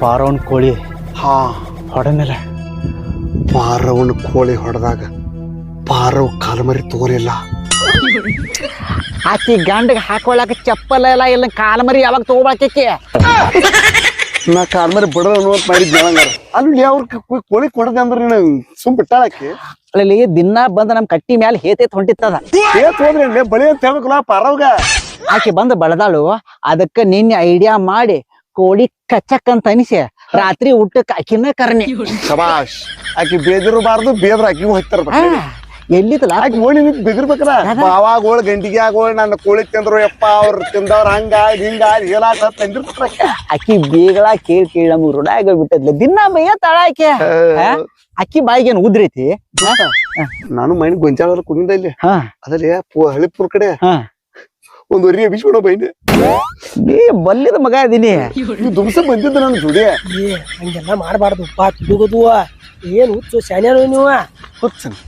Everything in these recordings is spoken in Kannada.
ಪಾರವನ್ ಕೋಳಿ. ಹಾ. ಹೊಡೆನಲ್ಲ ಪಾರವನ ಕೋಳಿ ಹೊಡೆದಾಗ ಪಾರವ್ ಕಾಲಮರಿ ತೋರಿಲ್ಲ ಆಕಿ ಗಂಡಗೆ ಹಾಕೊಳಕ ಚಪ್ಪಲ ಎಲ್ಲ ಇಲ್ಲ ಕಾಲಮರಿ ಯಾವಾಗ ತಗೋಬಾಕಿ ನಾ ಕಾಲ್ಮರಿ ಬಿಡೋಣ ನೋಡ್ ಮಾಡಿದ್ದೆ ನಂಗಾರ ಅಲ್ಲಿ ಅವ್ರ ಕೋಳಿ ಕೊಡದೆ ಅಂದ್ರೆ ನೀನು ಸುಮ್ ಬಿಟ್ಟಾಳಕ್ಕೆ ಅಲ್ಲಿ ದಿನ ಬಂದ ನಮ್ ಕಟ್ಟಿ ಮ್ಯಾಲ ಹೇತೇತ್ ಹೊಂಟಿತ್ತದ ಏತ್ ಹೋದ್ರೆ ಬಳಿ ಅಂತ ಹೇಳ್ಬೇಕಲ್ಲ ಪಾರವ್ಗ. ಆಕಿ ಬಂದ್ ಬಡದಾಳು ಅದಕ್ಕೆ ನಿನ್ನೆ ಐಡಿಯಾ ಮಾಡಿ ಕೋಳಿ ಕಚ್ಚಕ್ ಅಂತ ಅನಿಸಿ ರಾತ್ರಿ ಊಟಕ್ಕೆ ಆಕಿನ ಕರ್ಣಿ. ಶಬಾಷ್. ಆಕಿ ಬೇದಿರಬಾರ್ದು ಬೇದ್ರ ಆಕಿಗೂ ಹೋಗ್ತಾರ ಎಲ್ಲಿತ್ತಲ್ಲ? ಆಕಿ ಓಣಿ ನಿಂತ್ ಬೆದಿರ್ಬೇಕಲ್ಲ ಬಾವಾಗೋಳ್ ಗಂಟಿಗೆ ಆಗೋಳ್ ನನ್ನ ಕೋಳಿ ತಿಂದ್ರು ಯಪ್ಪ ಅವ್ರ ತಿಂದವ್ರ ಹಂಗ ಹಿಂಗ ಹೇಳಾಕ ತಂದಿರ್ತಾರ ಅಕ್ಕಿ. ಬೇಗಳ ಕೇಳಿ ಕೇಳಿ ನಮ್ಗ್ ರುಡ ಆಗೋಗ್ಬಿಟ್ಟದ್ಲ ದಿನ ಮೈಯ ತಾಳ ಆಕೆ? ಅಕ್ಕಿ ಬಾಯಿಗೇನು ಉದ್ರೈತಿ? ನಾನು ಮೈನ್ ಗೊಂಜಾಳ ಕುಂದ ಇಲ್ಲಿ. ಹಾ. ಅದಲ್ಲಿ ಹಳಿಪುರ್ ಕಡೆ ಹಾ. ಒಂದ್ ವರಿ ಬಿಸ್ಕೊಡ ಬೈನೆ ನೀ ಬಲ್ಲಿದ ಮಗ ಅದೀನಿ ನೀವು ದುಮ್ಸ ಬಂದಿದ್ದ ನನ್ನ ಜೋಡಿ. ಏ ಹಂಗೆಲ್ಲ ಮಾಡಬಾರ್ದು. ಪಾ ತುಡುಗದು ಏನ್ ಹುಚ್ಚು ಶಾನ್ಯಾನು ನೀವು? ಹೊಚ್ಚನಿ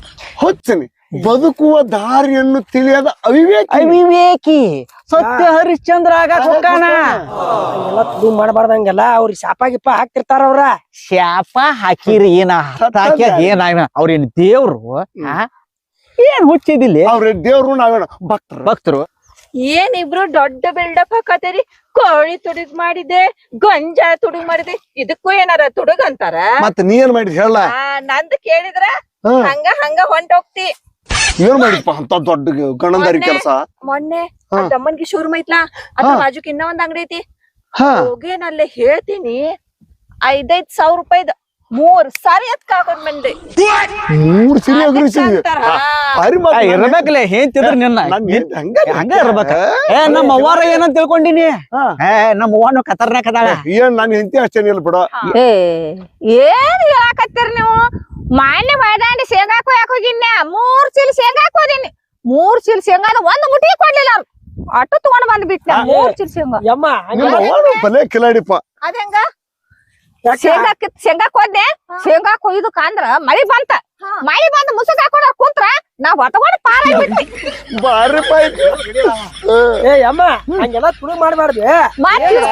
ಹೊಚ್ಚನಿ. ಬದುಕುವ ದಾರಿಯನ್ನು ತಿಳಿಯದ ಅವಿವೇಕ. ಅವಿವೇಕಿ. ಸತ್ಯ ಹರಿಶ್ಚಂದ್ರ ಆಗಕ್ ಹೋಗಾನ ಹಂಗೆಲ್ಲ ತುಡು ಮಾಡಬಾರ್ದು ಹಂಗೆಲ್ಲ. ಅವ್ರಿಗೆ ಶಾಪ ಗಿಪ್ಪ ಹಾಕ್ತಿರ್ತಾರ ಅವ್ರ. ಶಾಪ ಹಾಕಿರಿ ಏನ ಏನ ಅವ್ರ ಅವ್ರೇನ್ ದೇವ್ರು ಆ? ಏನ್ ಹುಚ್ಚಿದಿಲ್ಲ? ಅವ್ರ ದೇವ್ರು ನಾವೇನ? ಭಕ್ತರು. ಭಕ್ತರು. ಏನಿಬ್ರು ದೊಡ್ಡ ಬಿಲ್ಡಪ್ ಹಾಕತ್ತೀರಿ ಕೋಳಿ ತುಡುಗ್ ಮಾಡಿದೆ ಗೊಂಜಾಳ ತುಡುಗ್ ಮಾಡಿದೆ ಇದಕ್ಕೂ ಏನಾರ ತುಡುಗ್ ಅಂತಾರ? ಮತ್ತ ನೀ ಏನ್ ಮಾಡಿದ್ ಹೇಳ? ನಂದ್ ಕೇಳಿದ್ರ. ಹಂಗ ಹಂಗ ಹೊಂಟೋಗ್ತಿ. ಏನ್ ಮಾಡಿದ್ಪ ಅಂತ ದೊಡ್ಡ ಗಣಂದಾರಿ ಮೊನ್ನೆ- ಕೆಲಸ? ಮೊನ್ನೆ ತಮ್ಮನ್ಗೆ ಶೋರೂಮ್ ಮೈತ್ಲಾ ಅದ್ರ ಹಾ. ಬಾಜುಕ್ ಇನ್ನ ಒಂದ್ ಅಂಗಡಿ ಐತಿ. ಹೋಗೇನಲ್ಲೇ ಹೇಳ್ತೀನಿ ಐದೈದ್ ಸಾವಿರ ರೂಪಾಯಿದ ಮೂರ್ ಸಾರಿ ಎತ್ ಕಾಕೊಂಡ್ ಬಂದೆ ಮೂರ್ ಸಿರಿ ಅಗ್ರಿಸಿದ್ವಿ ಇರ್ಬೇಕಲ್ಲ ಹೇಂತಿದ್ರ ನಿನ್ನ. ಹಂಗ ಹಂಗ ಇರ್ಬೇಕ? ಏ ನಮ್ಮ ಅವ್ವಾರ ಏನಂತ ತಿಳ್ಕೊಂಡಿನಿ? ಏ ನಮ್ಮ ಅವ್ವನು ಖತರ್ನಾಕ್ ಅದಾಳ. ಏನ್ ನಾನು ಹೆಂಡತಿ ಅಷ್ಟೇನಿಲ್ಲ ಇಲ್ಲ ಬಿಡ. ಏ ಏನ್ ಹೇಳಾಕತ್ತೀರಿ ನೀವು? ಮಾನ್ಯ ಮೈದಾಂಡಿ ಶೇಂಗಾಕು ಯಾಕೆ ಹೋಗಿನ್ಯ? ಮೂರ್ ಚೀಲ ಶೇಂಗಾ ಹೋದಿನಿ. ಮೂರ್ ಚೀಲ ಶೇಂಗಾದ ಒಂದ್ ಮುಟ್ಟಿ ಕೊಡ್ಲಿಲ್ಲ ಅವ್ರು. ಆಟೋ ತಗೊಂಡ್ ಬಂದ್ ಬಿಟ್ನ ಮೂರ್ ಚೀಲ ಶೇಂಗಾ. ಯಮ್ಮ ಕಿಲಾಡಿಪ್ಪ. ಅದಂಗ? ಯಾಕ? ಶೇಂಗಾ ಕಿತ್- ಶೇಂಗಾ ಕೊದ್ದೆ ಶೇಂಗಾ ಕೊಯ್ದಕ್ ಅಂದ್ರ ಮಳಿ ಬಂತ. ಮಳಿ ಬಂದ್ ಮುಸುಕ್ ಹಾಕೊಂಡ ಕುಂತ್ರ ನಾ ಹೊತ್ತಕೊಂಡ್ ಪಾರಾಗ್ಬಿಟ್ನಿ ಬಾರಿ ಏ ಯಮ್ಮ ಹಂಗೆಲ್ಲ ತುಳು ಮಾಡಬಾರ್ದು.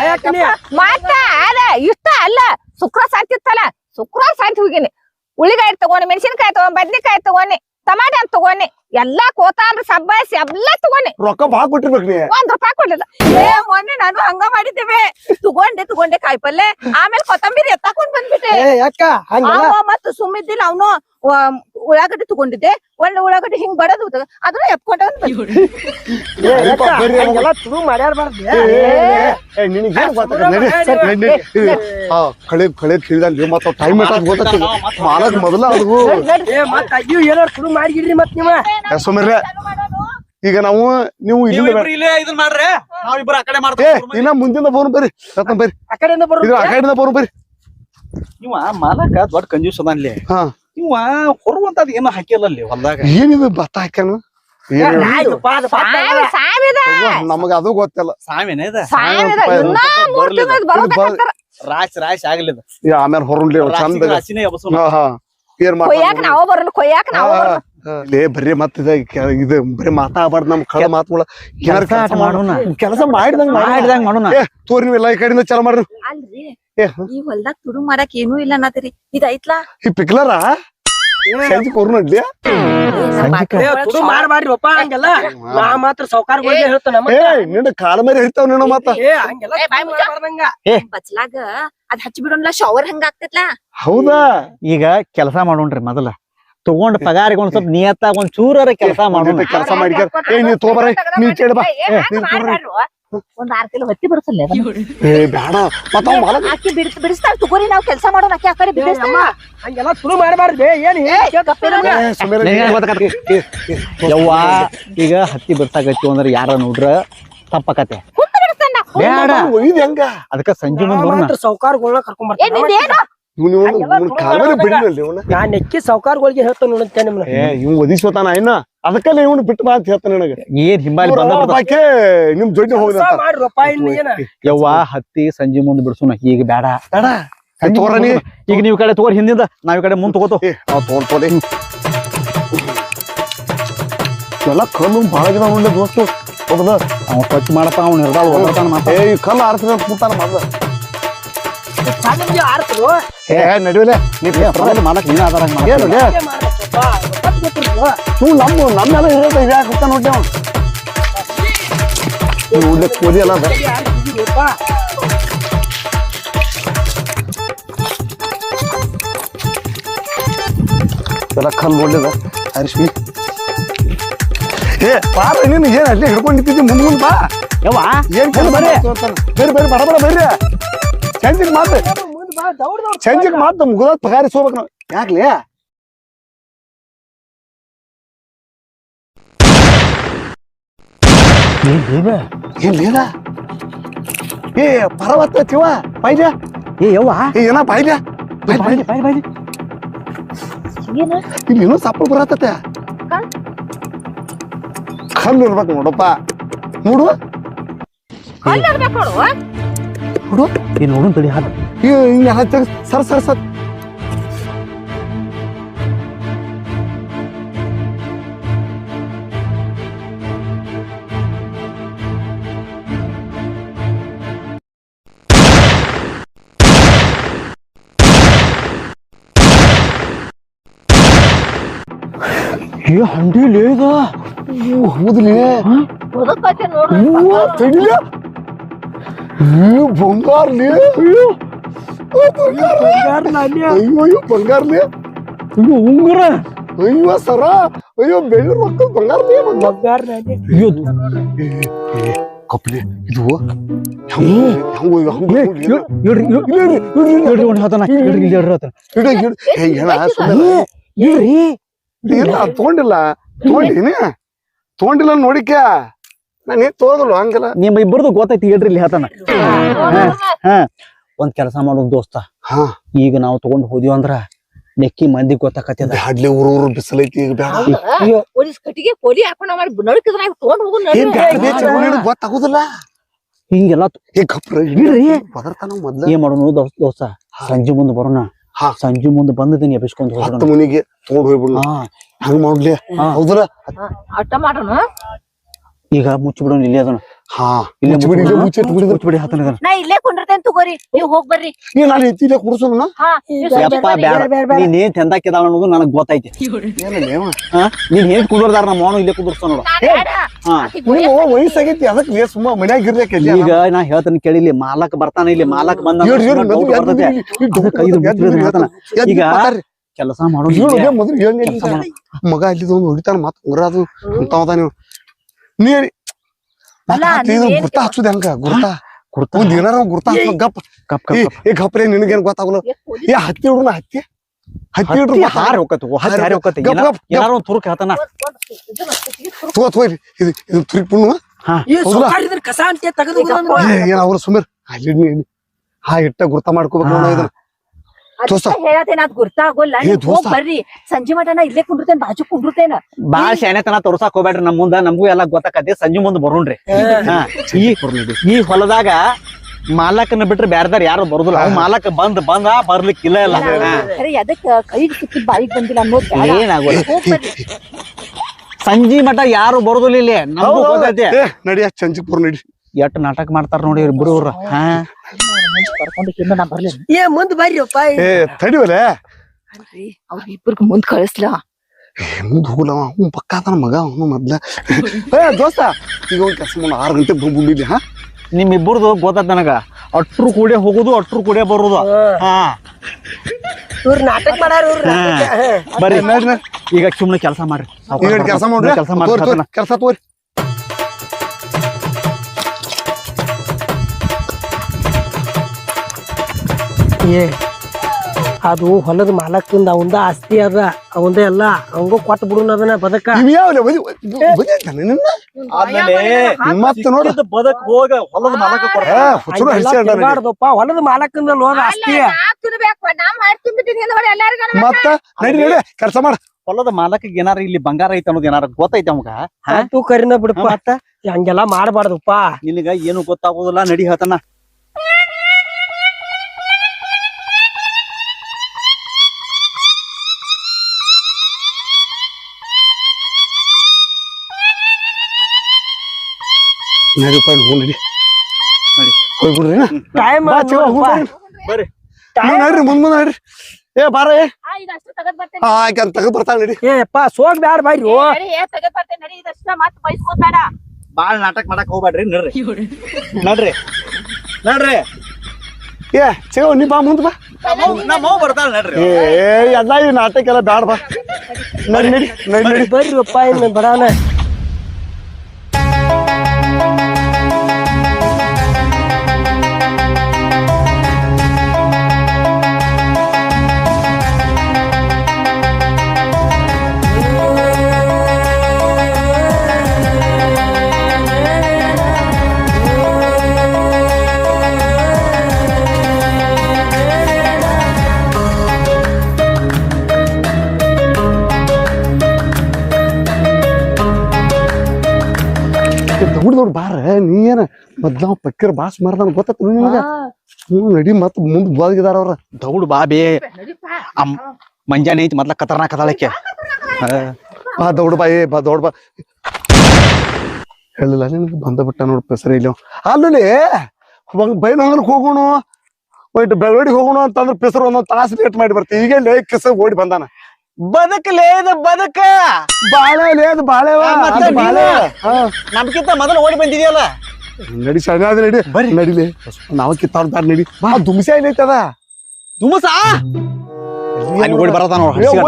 ಯಾಕನಿ ಮತ್ತ ಅದ ಇಷ್ಟ ಅಲ್ಲ. ಶುಕ್ರ ಸಾಂತಿತ್ತಲ್ಲ ಶುಕ್ರ ಸಾಂತಿ ಹೋಗಿನಿ. ಉಳ್ಳಿಗಾಯಿ ತಗೊಂಡಿ ಮೆಣಸಿನಕಾಯಿ ತಗೊಂಡ್ ಬದ್ನಿಕಾಯಿ ತಗೊಂಡಿ ಟಮಾಟೆ ಅಂತ ತಗೊಂಡಿ. ಎಲ್ಲಾ ಕೋತಾಂಬ್ರಿ ಸಬ್ಬಾಯಿಸಿ ಎಲ್ಲಾ ತಗೊಂಡಿ. ರೊಕ್ಕ ಭಾಳ ಕೊಟ್ಟಿರ್ಬೇಕು ನೀ. ಒಂದ್ ರೂಪಾಯಿ ಕೊಡ್ಲಿಲ್ಲ. ಏ ಮೊನ್ನೆ ನಾನು ಹಂಗ ಮಾಡಿದ್ದೇವೆ. ತಗೊಂಡೆ ತಗೊಂಡೆ ಕಾಯಿಪಲ್ಲೆ ಆಮೇಲೆ ಕೊತ್ತಂಬರಿ ಎತ್ತಾಕೊಂಡ್ ಬಂದ್ಬಿಟ್ಟೆ. ಏ ಯಾಕ? ಮತ್ತ ಸುಮ್ಮಿದ್ದಿಲ್ಲ ಅವನು ಉಳ್ಳಾಗಡ್ಡಿ ತಗೊಂಡಿದ್ದೆ. ಒಳ್ಳೆ ಉಳ್ಳಾಗಡ್ಡಿ ಹಿಂಗ್ ಬಡದು ಅದನ್ನ ಎತ್ಕೊಂಡ ಕಳೆ ಕಳೆ ಕೇಳಿದಲ್ಲಿ ಮತ್ತ ಟೈಮ್ ಮಾಡಕ್ ಮೊದಲ ಅದು. ಏ ಮತ್ತ ಅಯ್ಯೋ ಏನಾರು ಚುರು ಮಾಡಿಗಿಡ್ರಿ ಮತ್ ನೀವ? ಸುಮರ್ರೆ ಈಗ ನಾವು ನೀವು ಇನ್ನ ಮುಂದಿನ ಬೋರ್ ಬರ್ರಿ ರತ್ನ ಬರ್ರಿ ಆ ಕಡೆಯಿಂದ ಬರು ಇದು ಆ ಕಡೆಯಿಂದ ಬೋನ್ ಬರ್ರಿ ಇವ ಮಾಲಕ ದೊಡ್ಡ ಕಂಜೂಸ್ ಅದಾನ್ಲಿ ಹಾ. ಇವ ಹೊರುವಂತದ್ ಏನು ಹಾಕಿಲ್ಲ ಅಲ್ಲಿ ಹೊಲ್ದಾಗ? ಏನಿದು ಭತ್ತ ಹಾಕ್ಯಾನ? ನಮಗ ಅದು ಗೊತ್ತಿಲ್ಲ. ಸಾಮಿನ ಇದ? ಸಾವಿದ ಇನ್ನ ಮೂರ್ ತಿಂಗಳು ಬರೋದಕ್ಕ ರಾಶಿ ರಾಶಿ ಆಗ್ಲಿದ ಆಮೇಲೆ ಹೊರ ಚಂದ ಏನ್ ಕೊಯ್ಯಾಕ ನಾವು ನಾವ ಬರೋಣ ಕೊಯ್ಯಾಕ ನಾವ ಬರೋಣ ಬರಿ ಮತ್ತ ಇದ ಕೆ- ಇದು ಬರೀ ಮಾತಾಡ್ಬಾರ್ದು ನಮ್ ಕಳ ಮಾತುಗಳ ಕೆಲ್ಸ ಕೆಲಸ ಮಾಡೋಣ. ಕೆಲಸ ಮಾಡಿದಂಗ ಮಾಡಿದಂಗ್ ಮಾಡೋಣ. ತೋರಿ ತೋರಿ ನೀವೆಲ್ಲ ಈ ಕಡೆಯಿಂದ ಚಲ ಮಾಡ್ರಿ. ಈ ಹೊಲ್ದಾಗ ತುಡು ಮಾಡಕ್ ಏನೂ ಇಲ್ಲ ಅನ್ನತ್ತೀರಿ. ಇದ್ ಐತ್ಲಾ ಈ ಪಿಕ್ಲರ? ಸಂಜೆ ಕೊರು ನಡ್ಲಿ ಏ ತುಡು ಮಾಡ್ಬಾರ್ರಿ ಒಪ್ಪ ಹಂಗೆಲ್ಲ. ನಾ ಮಾತ್ರ ಸಾವ್ಕಾರ ಗೋಲ್ಗೆ ಹೇಳ್ತಾನ ಏ ನಿನ್ನ ಕಾಲ ಮೇಲೆ ಹಿಡಿತಾವ ನೀನು ಮತ್ತ. ಏ ಹಂಗೆಲ್ಲ ಬಾಯ್ ತುಡು ಮುಚ್ಚ. ಮಾಡ್ಬಾರ್ದಂಗ. ಬಚ್ಲಾಗ ಅದ್ ಹಚ್ಚಿ ಬಿಡೋಣ ಶವರ್ ಹಂಗ ಆಗ್ತೈತ್ಲಾ? ಹೌದಾ? ಈಗ ಕೆಲಸ ಮಾಡೋಣ್ರಿ ಮೊದಲ. ತಗೊಂಡ್ ಪಗಾರಿಗೆ ಒಂದ್ ಸ್ವಲ್ಪ ನಿಯತ್ತ ಒಂದ್ ಚೂರರ ಕೆಲಸ ಮಾಡೋಣ. ಕೆಲಸ ಮಾಡಿಕ ಏ ನೀ ತೋಬರ ನೀ ಕೇಳ ಬಾ ಏ, ಹಂಗ್ ಮಾಡ್ಬ್ಯಾಡ್ರು. ಒಂದ್ ಆರ್ ಕಿಲೋ ಹೊತ್ತಿ ಬರ್ತಲ್ಲ ಏ ಬೇಡ. ಮತ್ತ ಅವ್ ಮಾಲಕ್ ಆಕಿ ಬಿಡಿಸ್ ಬಿಡಿಸ್ತಾಳ ತಗೋರಿ ನಾವ್ ಕೆಲ್ಸ ಮಾಡೋಣ. ಅಕ್ಕಿ ಆ ಕಡೆ ಏ ಅಮ್ಮ ಹಂಗೆಲ್ಲ ತುಡು ಮಾಡ್ಬಾರ್ದು ಏನ್ ಯವ್ವ ಈಗ ಹತ್ತಿ ಬಿಡ್ಸಾಕತ್ತಿ ಅಂದ್ರ ಯಾರ ನೋಡ್ರ? ತಪ್ಪಕತೆ ಬೇಡ. ಅವ್ನು ಒಯ್ದ್ ಹೆಂಗ? ಅದಕ್ಕ ಸಂಜೆ ಮುಂದ್ ಮಾತ್ರ ಕರ್ಕೊಂಡ್ ಇವ್ನು ಇವ್ನು ಕಾಲ ಮೇಲೆ ಬಿಡಿನಲ್ಲಿ ಇವನ. ನಾ ನೆಕ್ಕಿ ಸಾವ್ಕಾರ್ಗಳಿಗೆ ಹೇಳ್ತಾನ ನೋಡಂತೆ ನಿಮ್ನ. ಏ ಇವ್ ಒದಿಸ್ವತಾನ ಇನ್ನ? ಅದಕ್ಕಲ್ಲ ಇವನು ಬಿಟ್ಟು ಬಾ ಅಂತ ಹೇಳ್ತಾನೆ ನನಗೆ. ಏನ್ ಹಿಂಬಾಲಿ ಬಂದ ಬಿಡ್ತಾವ. ಬಾಕೆ ನಿಮ್ ಜೊತೆ ಹೋಗಿ ಯವ್ವ ಹತ್ತಿ ಸಂಜೆ ಮುಂದ್ ಬಿಡ್ಸೋಣ ಈಗ ಬೇಡ. ಈಗ ನೀವು ಈ ಕಡೆ ತಗೋರಿ ಹಿಂದಿಂದ ನಾವ್ ಈ ಕಡೆ ಮುಂದ್ ತಗೋತೋ. ಎಲ್ಲ ಕಲ್ಲು ಭಾಳ ಜನ ದೋಸ್ತು. ಅವ ಮಾಡಪ್ಪ ಅವ್ನು ಮಾತ ಏ ಈ ಕಲ್ಲು ಆರಿಸಿದ ಕೂತಾನ ಆರ್ತರು ಏ ನಡಿವಲೆ ನೀ ಮಾಡಕ್ ನೀನ ಆಧಾರ ಏನು ಲೇ? ನೀವು ನಮ್ಮ ನಮ್ಮೆಲ್ಲ ಇರೋದು ಇದ್ಯಾಕೆ ಹೋಗ್ತಾನ ನೋಡಿ ಅವ ನೀವು ಉಳ್ಳೆ ಕೋದಿ ಅಲ್ಲ ಅದ. ಎಲ್ಲ ಕಲ್ಲು ಒಳ್ಳೇದ. ಅರಿಶಿ ಏ ಪಾಪ ನೀನು ಏನ್ ಅಲ್ಲೇ ಹಿಡ್ಕೊಂಡಿದ್ದಿ? ಮುಂದ್ ಮುಂದ್ ಬಾ. ಯವ್ವ? ಏನ್ ಕೆಲಸ ಬರ್ರಿ. ಬರ್ರಿ ಬರ್ರಿ ಬರ ಬರ ಬರ್ರಿ. ಚಂಜಿಗೆ ಮಾತು. ಚಂಜಿಗೆ ಮಾತು ಪಗಾರಿ ಸೋಬೇಕು ನಾವು. ಯಾಕ್ಲಿ? ಏನ್ ಲೇದ ಏ ಪರವತ್ತ ಏ ಯವ್ವ? ಏ ಏನ ಇಲ್ಲಿ ಸಪ್ಪಳ ಬರತ್ತತೆ. ಕಲ್ಲು ಇರ್ಬೇಕು ನೋಡಪ್ಪ. ನೋಡು ಇರ್ಬೇಕು ನೋಡು. ನೋಡು ಈ ನೋಡುನ್ ತಡಿ ಹಾಲು ಈ ಹಿಂಗ ಹಚ್ಚ ಸರ್ ಸರ್ ಸರ್ ಏ ಹಂಡಿ ಲೇದ ಹೌದ್ಲಿ. ಬದುಕೈತೆ ನೋಡು ಅಯ್ಯೋ ಅಯ್ಯೋ ಬಂಗಾರ್ಲಿ ಅಯ್ಯೋ ಉಂಗುರ. ಸರ. ಅಯ್ಯೋ ಬೆಳ್ಳಿ ರೊಕ್ಕ ಅಯ್ಯೋ ಕಪ್ಲಿ ಇದು ಇಲ್ಲ ತಗೊಂಡಿಲ್ಲ? ತಗೊಂಡಿನಿ ತಗೊಂಡಿಲ್ಲ ನೋಡಿಕ? ನಾನು ತೋದಲ್ಲ ಹಂಗಿಲ್ಲ? ನಿಮ್ಮ ಇಬ್ಬರದು ಗೊತ್ತೈತಿ ಹೇಳ್ರಿ ಇಲ್ಲಿ ಹೇಳ್ತಾನ ಹಾ. ಒಂದ್ ಕೆಲಸ ಮಾಡೋದು ದೋಸ್ತ. ಹಾ. ಈಗ ನಾವು ತಗೊಂಡ್ ಹೋದಿವಿ ಅಂದ್ರ ನೆಕ್ಕಿ ಮಂದಿ ಗೊತ್ತಾಕತ್ತದ. ಬ್ಯಾಡ್ಲಿ ಊರು ಊರು ಬಿಸಿಲೈತಿ ಈಗ ಬೇಡ ಪೊಲೀಸ್ ಕಟ್ಟಿಗೆ ಕೋಲಿ ಹಾಕೊಂಡ್ ಮಾಡಿ ನಡುಕಿದ್ರೆ ತಗೊಂಡ್ ಹೋಗು ಏನ್ ಬ್ಯಾಡ ಬೇ ಚಗುಳಿ ಗೊತ್ತಾಗುದಿಲ್ಲ. ಹಿಂಗೆಲ್ಲ ತ- ಏ ಗಪ್ರ ಇಡ್ರಿ. ಬದರ್ತಾನ ಮೊದ್ಲ ಏನ್ ಮಾಡೋಣ ದೋಸ್ತ? ದೋಸ್ತ ಸಂಜೆ ಮುಂದೆ ಬರೋಣ. ಹಾ. ಸಂಜೆ ಮುಂದೆ ಬಂದಿದ್ದೀನಿ ಎಬ್ಬಿಸ್ಕೊಂಡು ಹತ್ತು ಹೋಗೋಣ ಮುನಿಗೆ ತಗೊಂಡ್ ಹೋಗ್ಬಿಡ್. ಹಾ. ಹಂಗ ಮಾಡ್ಲಿ. ಹಾ. ಹೌದಲ್ಲ? ಅಟ್ಟ ಮಾಡೋಣ? ಈಗ ಮುಚ್ಚಿಬಿಡೋಣ ಇಲ್ಲಿ ಅದನ್ನ. ಹಾ. ಇಲ್ಲೇ ಇಲ್ಲೇ ಬಿಡಿ. ನಾ ಇಲ್ಲೇ ಕುಂಡಿರ್ತೇನೆ ತಗೋರಿ ನೀವ್ ಹೋಗ್ ಬರ್ರಿ. ಏ ನಾನು ಎತ್ತಿಲೆ ಕುಡ್ಸೋಣ ಹಾ ನೀವ್ ಸಂಜೆ ಯಪ್ಪ ಬರ್ರಿ. ಬ್ಯಾಡ ನೀನ್ ಏನ್ ಚಂದಾಕಿದಾಳ ಅನ್ನೋದು ನನಗ್ ಗೊತ್ತೈತಿ. ಏನಲ್ಲ ಏವ? ಹಾ ನೀನ್ ಏನ್ ಕುದುರ್ದಾರ ನಮ್ಮ ಅವನು ಇಲ್ಲೇ ಕುದುರ್ಸ್ತಾನ ನೋಡು. ಹಾ. ಆಕಿ ಗುಡಿ ನೀವು ವಯಸ್ಸಾಗೈತಿ ಅದಕ್ಕೆ ಸುಮ್ಮ ಮನ್ಯಾಗ ಇಲ್ಲಿ ಈಗ ನಾ ಹೇಳ್ತಾನೆ ಕೇಳಿಲಿ ಮಾಲಕ್ ಬರ್ತಾನ ಇಲ್ಲಿ ಮಾಲಕ್ ಬಂದ ಇಲ್ಲಿ, ಇಲ್ಲಿ ಇಲ್ಲಿ ಈಗ. ಕೆಲಸ ಮಾಡೋದು ಇಲ್ಲೇ. ಮೊದ್ಲು. ಮಗ ಅಲ್ಲಿ ಒಂದು ಹೊಡಿತಾನ ಮಾತು ಉಂಗ್ರ ಅದು ಅಂತಾವದ ನೀವು ನೀ ಗುರ್ತ ಹಚ್ಚುದ ಹೆಂಗ? ಗುರ್ತ? ಕುರ್ತಾ ಒಂದ್ ಏನಾರ ಗುರ್ತ ಹಚ್ಚ ಗಪ್ ಕಪ್ ಕಪ್ ಏ ಗಪ್ರೆ ನಿನಗೇನ್ ಗೊತ್ತಾಗಲ್ಲ? ಏ, ಹತ್ತಿ ಹುಡುಗನ ನಾ ಹತ್ತಿ ಹತ್ತಿ ಹಿಡ್ರು ಹಾರಿ ಹತ್ತಿ ಗಪ್ ಗಪ್ ಏನಾರ ಒಂದ್ ತುರುಕ್ ಹೇಳ್ತಾನ. ಇದು ಇದು ತುರಿಕ್ ಹಾ. ಈ ಸುಮಾರ್ ಇದ್ರ ಕಸ ಅಂತ ತೆಗೆದು ಏ ಏನ್ ಅವ್ರ ಸುಮೀರ್ ಅಲ್ಲಿ ನೀ- ಹಾ ಇಟ್ಟ ಗುರ್ತ ಮಾಡ್ಕೋಬೇಕು ನೋಡ ಇದನ್ನ. ಹೇಳತೇನ ಅದ್ ನೀವ್ ಬರ್ರಿ. ಸಂಜೆ ಮಟ ಇಲ್ಲೇ ಕುಂಡಿರ್ತೇನೆ ಬಾಜು ಕುಂಡಿರ್ತೇನ ಬಾಳ್ ಶಾನೆತನ ತೋರ್ಸಾಕ್ ಹೋಗ್ಬೇಡ್ರಿ ನಮ್ ಮುಂದ ನಮಗೂ ಎಲ್ಲಾ ಗೊತ್ತಾಕತಿ ಸಂಜೆ ಮುಂದ್ ಬರೋಣ್ರಿ. ಹಾ ಈ ಈ ಹೊಲದಾಗ ಮಾಲಕನ ಬಿಟ್ರೆ ಬ್ಯಾರ್ದಾರ ಯಾರು ಬರುದಿಲ್ಲ. ಅವ್ ಮಾಲಕ ಬಂದ್ ಬಂದ ಬರ್ಲಿಕ್ಕಿಲ್ಲ ಇಲ್ಲ ಹಾ. ಖರೆ ಅದಕ್ಕ ಕೈಗೆ ಸಿಕ್ಕಿದ್ ಬಾಯಿಗೆ ಬಂದಿಲ್ಲ ಅನ್ನೋದ್ ಬೇಡ. ಏನಾಗೋಲ್ಲ ಸಂಜಿ ಮಠ ಯಾರು ಬರುದಿಲ್ಲ ಇಲ್ಲಿ ನಮಗೂ ಗೊತ್ತೈತಿ. ನಡಿ ಎಷ್ಟ್ ನಾಟಕ ಮಾಡ್ತಾರ ನೋಡಿ ಇಬ್ರು ಹಾ. ಕರ್ಕೊಂಡು ಇನ್ನು ನಾ ಬರ್ಲಿ ಏ ಮುಂದ್ ಬರ್ರಿಪ್ಪ ಏ ತಡಿವಲೆ? ಅಲ್ರಿ ಅವ್ರ ಇಬ್ಬರಿಗೂ ಮುಂದ್ ಕಳಿಸ್ಲ? ಏ ಮುಂದ್ ಹೋಗಲ್ಲ ಅವ್ನು ಪಕ್ಕ ಮಗ ಅವನು ಮೊದ್ಲ. ಏ ದೋಸ್ತ ಈಗ ಒಂದ್ ಕೆಲಸ ಮಾಡ. ಆರು ಗಂಟೆ ಬಂದ್ಬಿಡಿ ಹಾ? ನಿಮ್ ಇಬ್ಬರದು ಗೊತ್ತಾಯ್ತ ನನಗ. ಅಟ್ರು ಕೂಡೆ ಹೋಗುದು ಅಟ್ರು ಕೂಡೆ ಬರುದು. ಹಾ. ಇವ್ರ ನಾಟಕ ಮಾಡಾರ ಇವ್ರ ಬರ್ರಿ. ಈಗ ಸುಮ್ನೆ ಕೆಲಸ ಮಾಡ್ರಿ. ಕೆಲಸ ಮಾಡ್ರಿ? ಕೆಲಸ ಮಾಡ್ರಿ ಕೆಲಸ ತಗೋರಿ ಏ ಅದು ಹೊಲದ ಮಾಲಕಿಂದ ಅವಂದ ಆಸ್ತಿ ಅದ ಅವಂದ ಎಲ್ಲ ಅವಂಗ ಕೊಟ್ಟು ಬಿಡೋಣ ಅದನ್ನ ಬದಕ. ಬದಕ್ ಹೋಗ ಹೊಲದ ಮಾಲಕ ಏ ಹುಚ್ಚರು ಹರಿಸಿ ಹೊಲದ ಮಾಲಕ್ಕಿಂದ ಲೋದ ಆಸ್ತಿ ಮತ್ತ ನಡಿ ನಡಿ ಕೆಲಸ ಮಾಡ. ಹೊಲದ ಮಾಲಕ ಏನಾರ ಇಲ್ಲಿ ಬಂಗಾರ ಐತೆ ಅನ್ನೋದು ಏನಾರ ಗೊತ್ತೈತೆ ಅವಾಗ? ಅಂತೂ ಕರಿನ ಬಿಡಪ್ಪ. ಮತ್ತ? ಹಂಗೆಲ್ಲ ಮಾಡಬಾರ್ದಪ್ಪ. ನಿನಗ ಏನು ಗೊತ್ತಾಗೋದಿಲ್ಲ ನಡಿ ಹೇಳ್ತಾನ. ನಡಿಪ್ಪ ಹ್ಞೂ ನಡಿ. ನಡಿ. ಹೋಗ್ಬಿಡ್ರಿ ಟೈಮ್ ಬಾ ಚಿಕ್ಕ ಹ್ಞೂ ಬರ್ರಿ. ಬರ್ರಿ ನೀವು ನಡ್ರಿ ಮುಂದ್ ಮುಂದ್ ನಡ್ರಿ. ಏ ಬಾರ ಏ. ಆ, ಇದಷ್ಟು ತಗದ್ ಬರ್ತೇನೆ. ಹಾ ಆಕೆ ಅಂತ ತೆಗೆದು ಬರ್ತಾಳ ನಡಿ. ಏಪ್ಪ ಸೋಗ್ ಬ್ಯಾಡ ಬಾಯ್ರಿ ನಡಿ, ಏ, ತಗದ್ ಬರ್ತೇನೆ ನಡಿ ಇದಷ್ಟ ಮತ್ ಬೈಸ್ಕೋಬೇಡ. ಬಾಳ್ ನಾಟಕ ಮಾಡಕ್ ಹೋಗ್ಬೇಡ್ರಿ ನಡ್ರಿ. ನಡ್ರಿ. ನಡ್ರಿ. ಏ ಚಿಕ್ಕ ನೀ ಬಾ ಮುಂದ್ ಬಾ. ನಮ್ಮ ಅವ್ವ ಬರ್ತಾಳ ನಡ್ರಿ. ಏ ಎಲ್ಲ ಈ ನಾಟಕ ಎಲ್ಲ ಬ್ಯಾಡ ಬಾ. ನಡಿ ನಡಿ ನಡಿ ನಡಿ. ಬರ್ರಿ ಅಪ್ಪ ಇನ್ನು ಬರಾನ ದೌಡ್ ಬಾರ ನೀ ಏನ ಮೊದ್ಲ ಪಕ್ಕಿರ ಬಾಸ್ ಮಾರ್ದಾನ ಗೊತ್ತ ನಿನಗ ನಡಿ ಮತ್ ಮುಂದ್ ಬದಗಿದಾರ ಅವ್ರ. ದೌಡ್ ಬಾ ಬೇ. ಅಮ್ ಮಂಜಾನೆ ಐತಿ ಮೊದ್ಲ ಖತರ್ನಾಕ್ ಅದಾಳಕ್ಕೆ ಬಾ ದೌಡ್ ಬಾ ಏ ಬಾ ದೌಡ್ ಬಾ. ಹೇಳಿಲ್ಲ ನಿನಗೆ? ಬಂದ ಬಿಟ್ಟ ನೋಡ್ ಸರಿ ಇಲ್ಲಿ ಅಲ್ಲಿ ಬೈಲಂಗಲ್ಕ್ ಹೋಗೋಣ. ಒಯ್ಟ್ ಬೆಳವಡಿಗೆ ಹೋಗೋಣ ಅಂತಂದ್ರೆ ಪೆಸರು ಒಂದೊಂದ್ ತಾಸು ಲೇಟ್ ಮಾಡಿ ಬರ್ತೀವಿ ಈಗ ಲೇ ಕಿಸ ಓಡಿ ಬಂದಾನ. ಬದುಕಲೇ ಇದು ಬದುಕ. ಬಾಳೆ ಲೇ ಅದು ಬಾಳೆವ ಮತ್ತೆ ಬಾಳೆ. ನಮ್ಕಿಂತ ಮೊದಲು ಓಡಿ ಬಂದಿದೆಯಲ್ಲ? ನಡಿ ಸಣ್ಣ ನಡಿ. ನಡಿಲಿ. ನಾವು ಕಿತ್ತಾಡ್ ಬ್ಯಾಡ ನಡಿ. ಬಾ. ದುಮ್ಸೆ ಅದ ದುಮಸ? ಅಲ್ಲಿ ಓಡಿ ಬರತ ಹಡ್ಸಿಗಾರ.